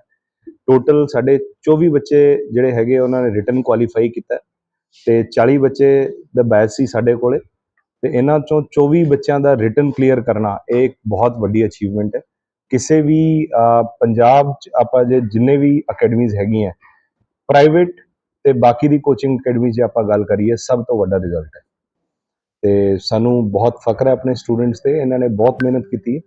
ਟੋਟਲ ਸਾਡੇ 24 ਬੱਚੇ ਜਿਹੜੇ ਹੈਗੇ, ਉਹਨਾਂ ਨੇ ਰਿਟਨ ਕੁਆਲੀਫਾਈ ਕੀਤਾ ਹੈ। ਤੇ 40 ਬੱਚੇ ਦਾ ਬੈਚ ਸੀ ਸਾਡੇ ਕੋਲੇ। ਤੇ ਇਹਨਾਂ ਚੋਂ 24 ਬੱਚਿਆਂ ਦਾ ਰਿਟਨ ਕਲੀਅਰ ਕਰਨਾ ਇਹ ਇੱਕ ਬਹੁਤ ਵੱਡੀ ਅਚੀਵਮੈਂਟ ਹੈ। ਕਿਸੇ ਵੀ ਪੰਜਾਬ ਚ ਆਪਾਂ ਜੇ ਜਿੰਨੇ ਵੀ ਅਕੈਡਮੀਜ਼ ਹੈਗੀਆਂ ਪ੍ਰਾਈਵੇਟ ਤੇ ਬਾਕੀ ਦੀ ਕੋਚਿੰਗ ਅਕੈਡਮੀ 'ਚ ਆਪਾਂ ਗੱਲ ਕਰੀਏ, ਸਭ ਤੋਂ ਵੱਡਾ ਰਿਜ਼ਲਟ ਹੈ। ਤੇ ਸਾਨੂੰ ਬਹੁਤ ਫਖਰ ਹੈ ਆਪਣੇ ਸਟੂਡੈਂਟਸ ਤੇ, ਇਹਨਾਂ ਨੇ ਬਹੁਤ ਮਿਹਨਤ ਕੀਤੀ।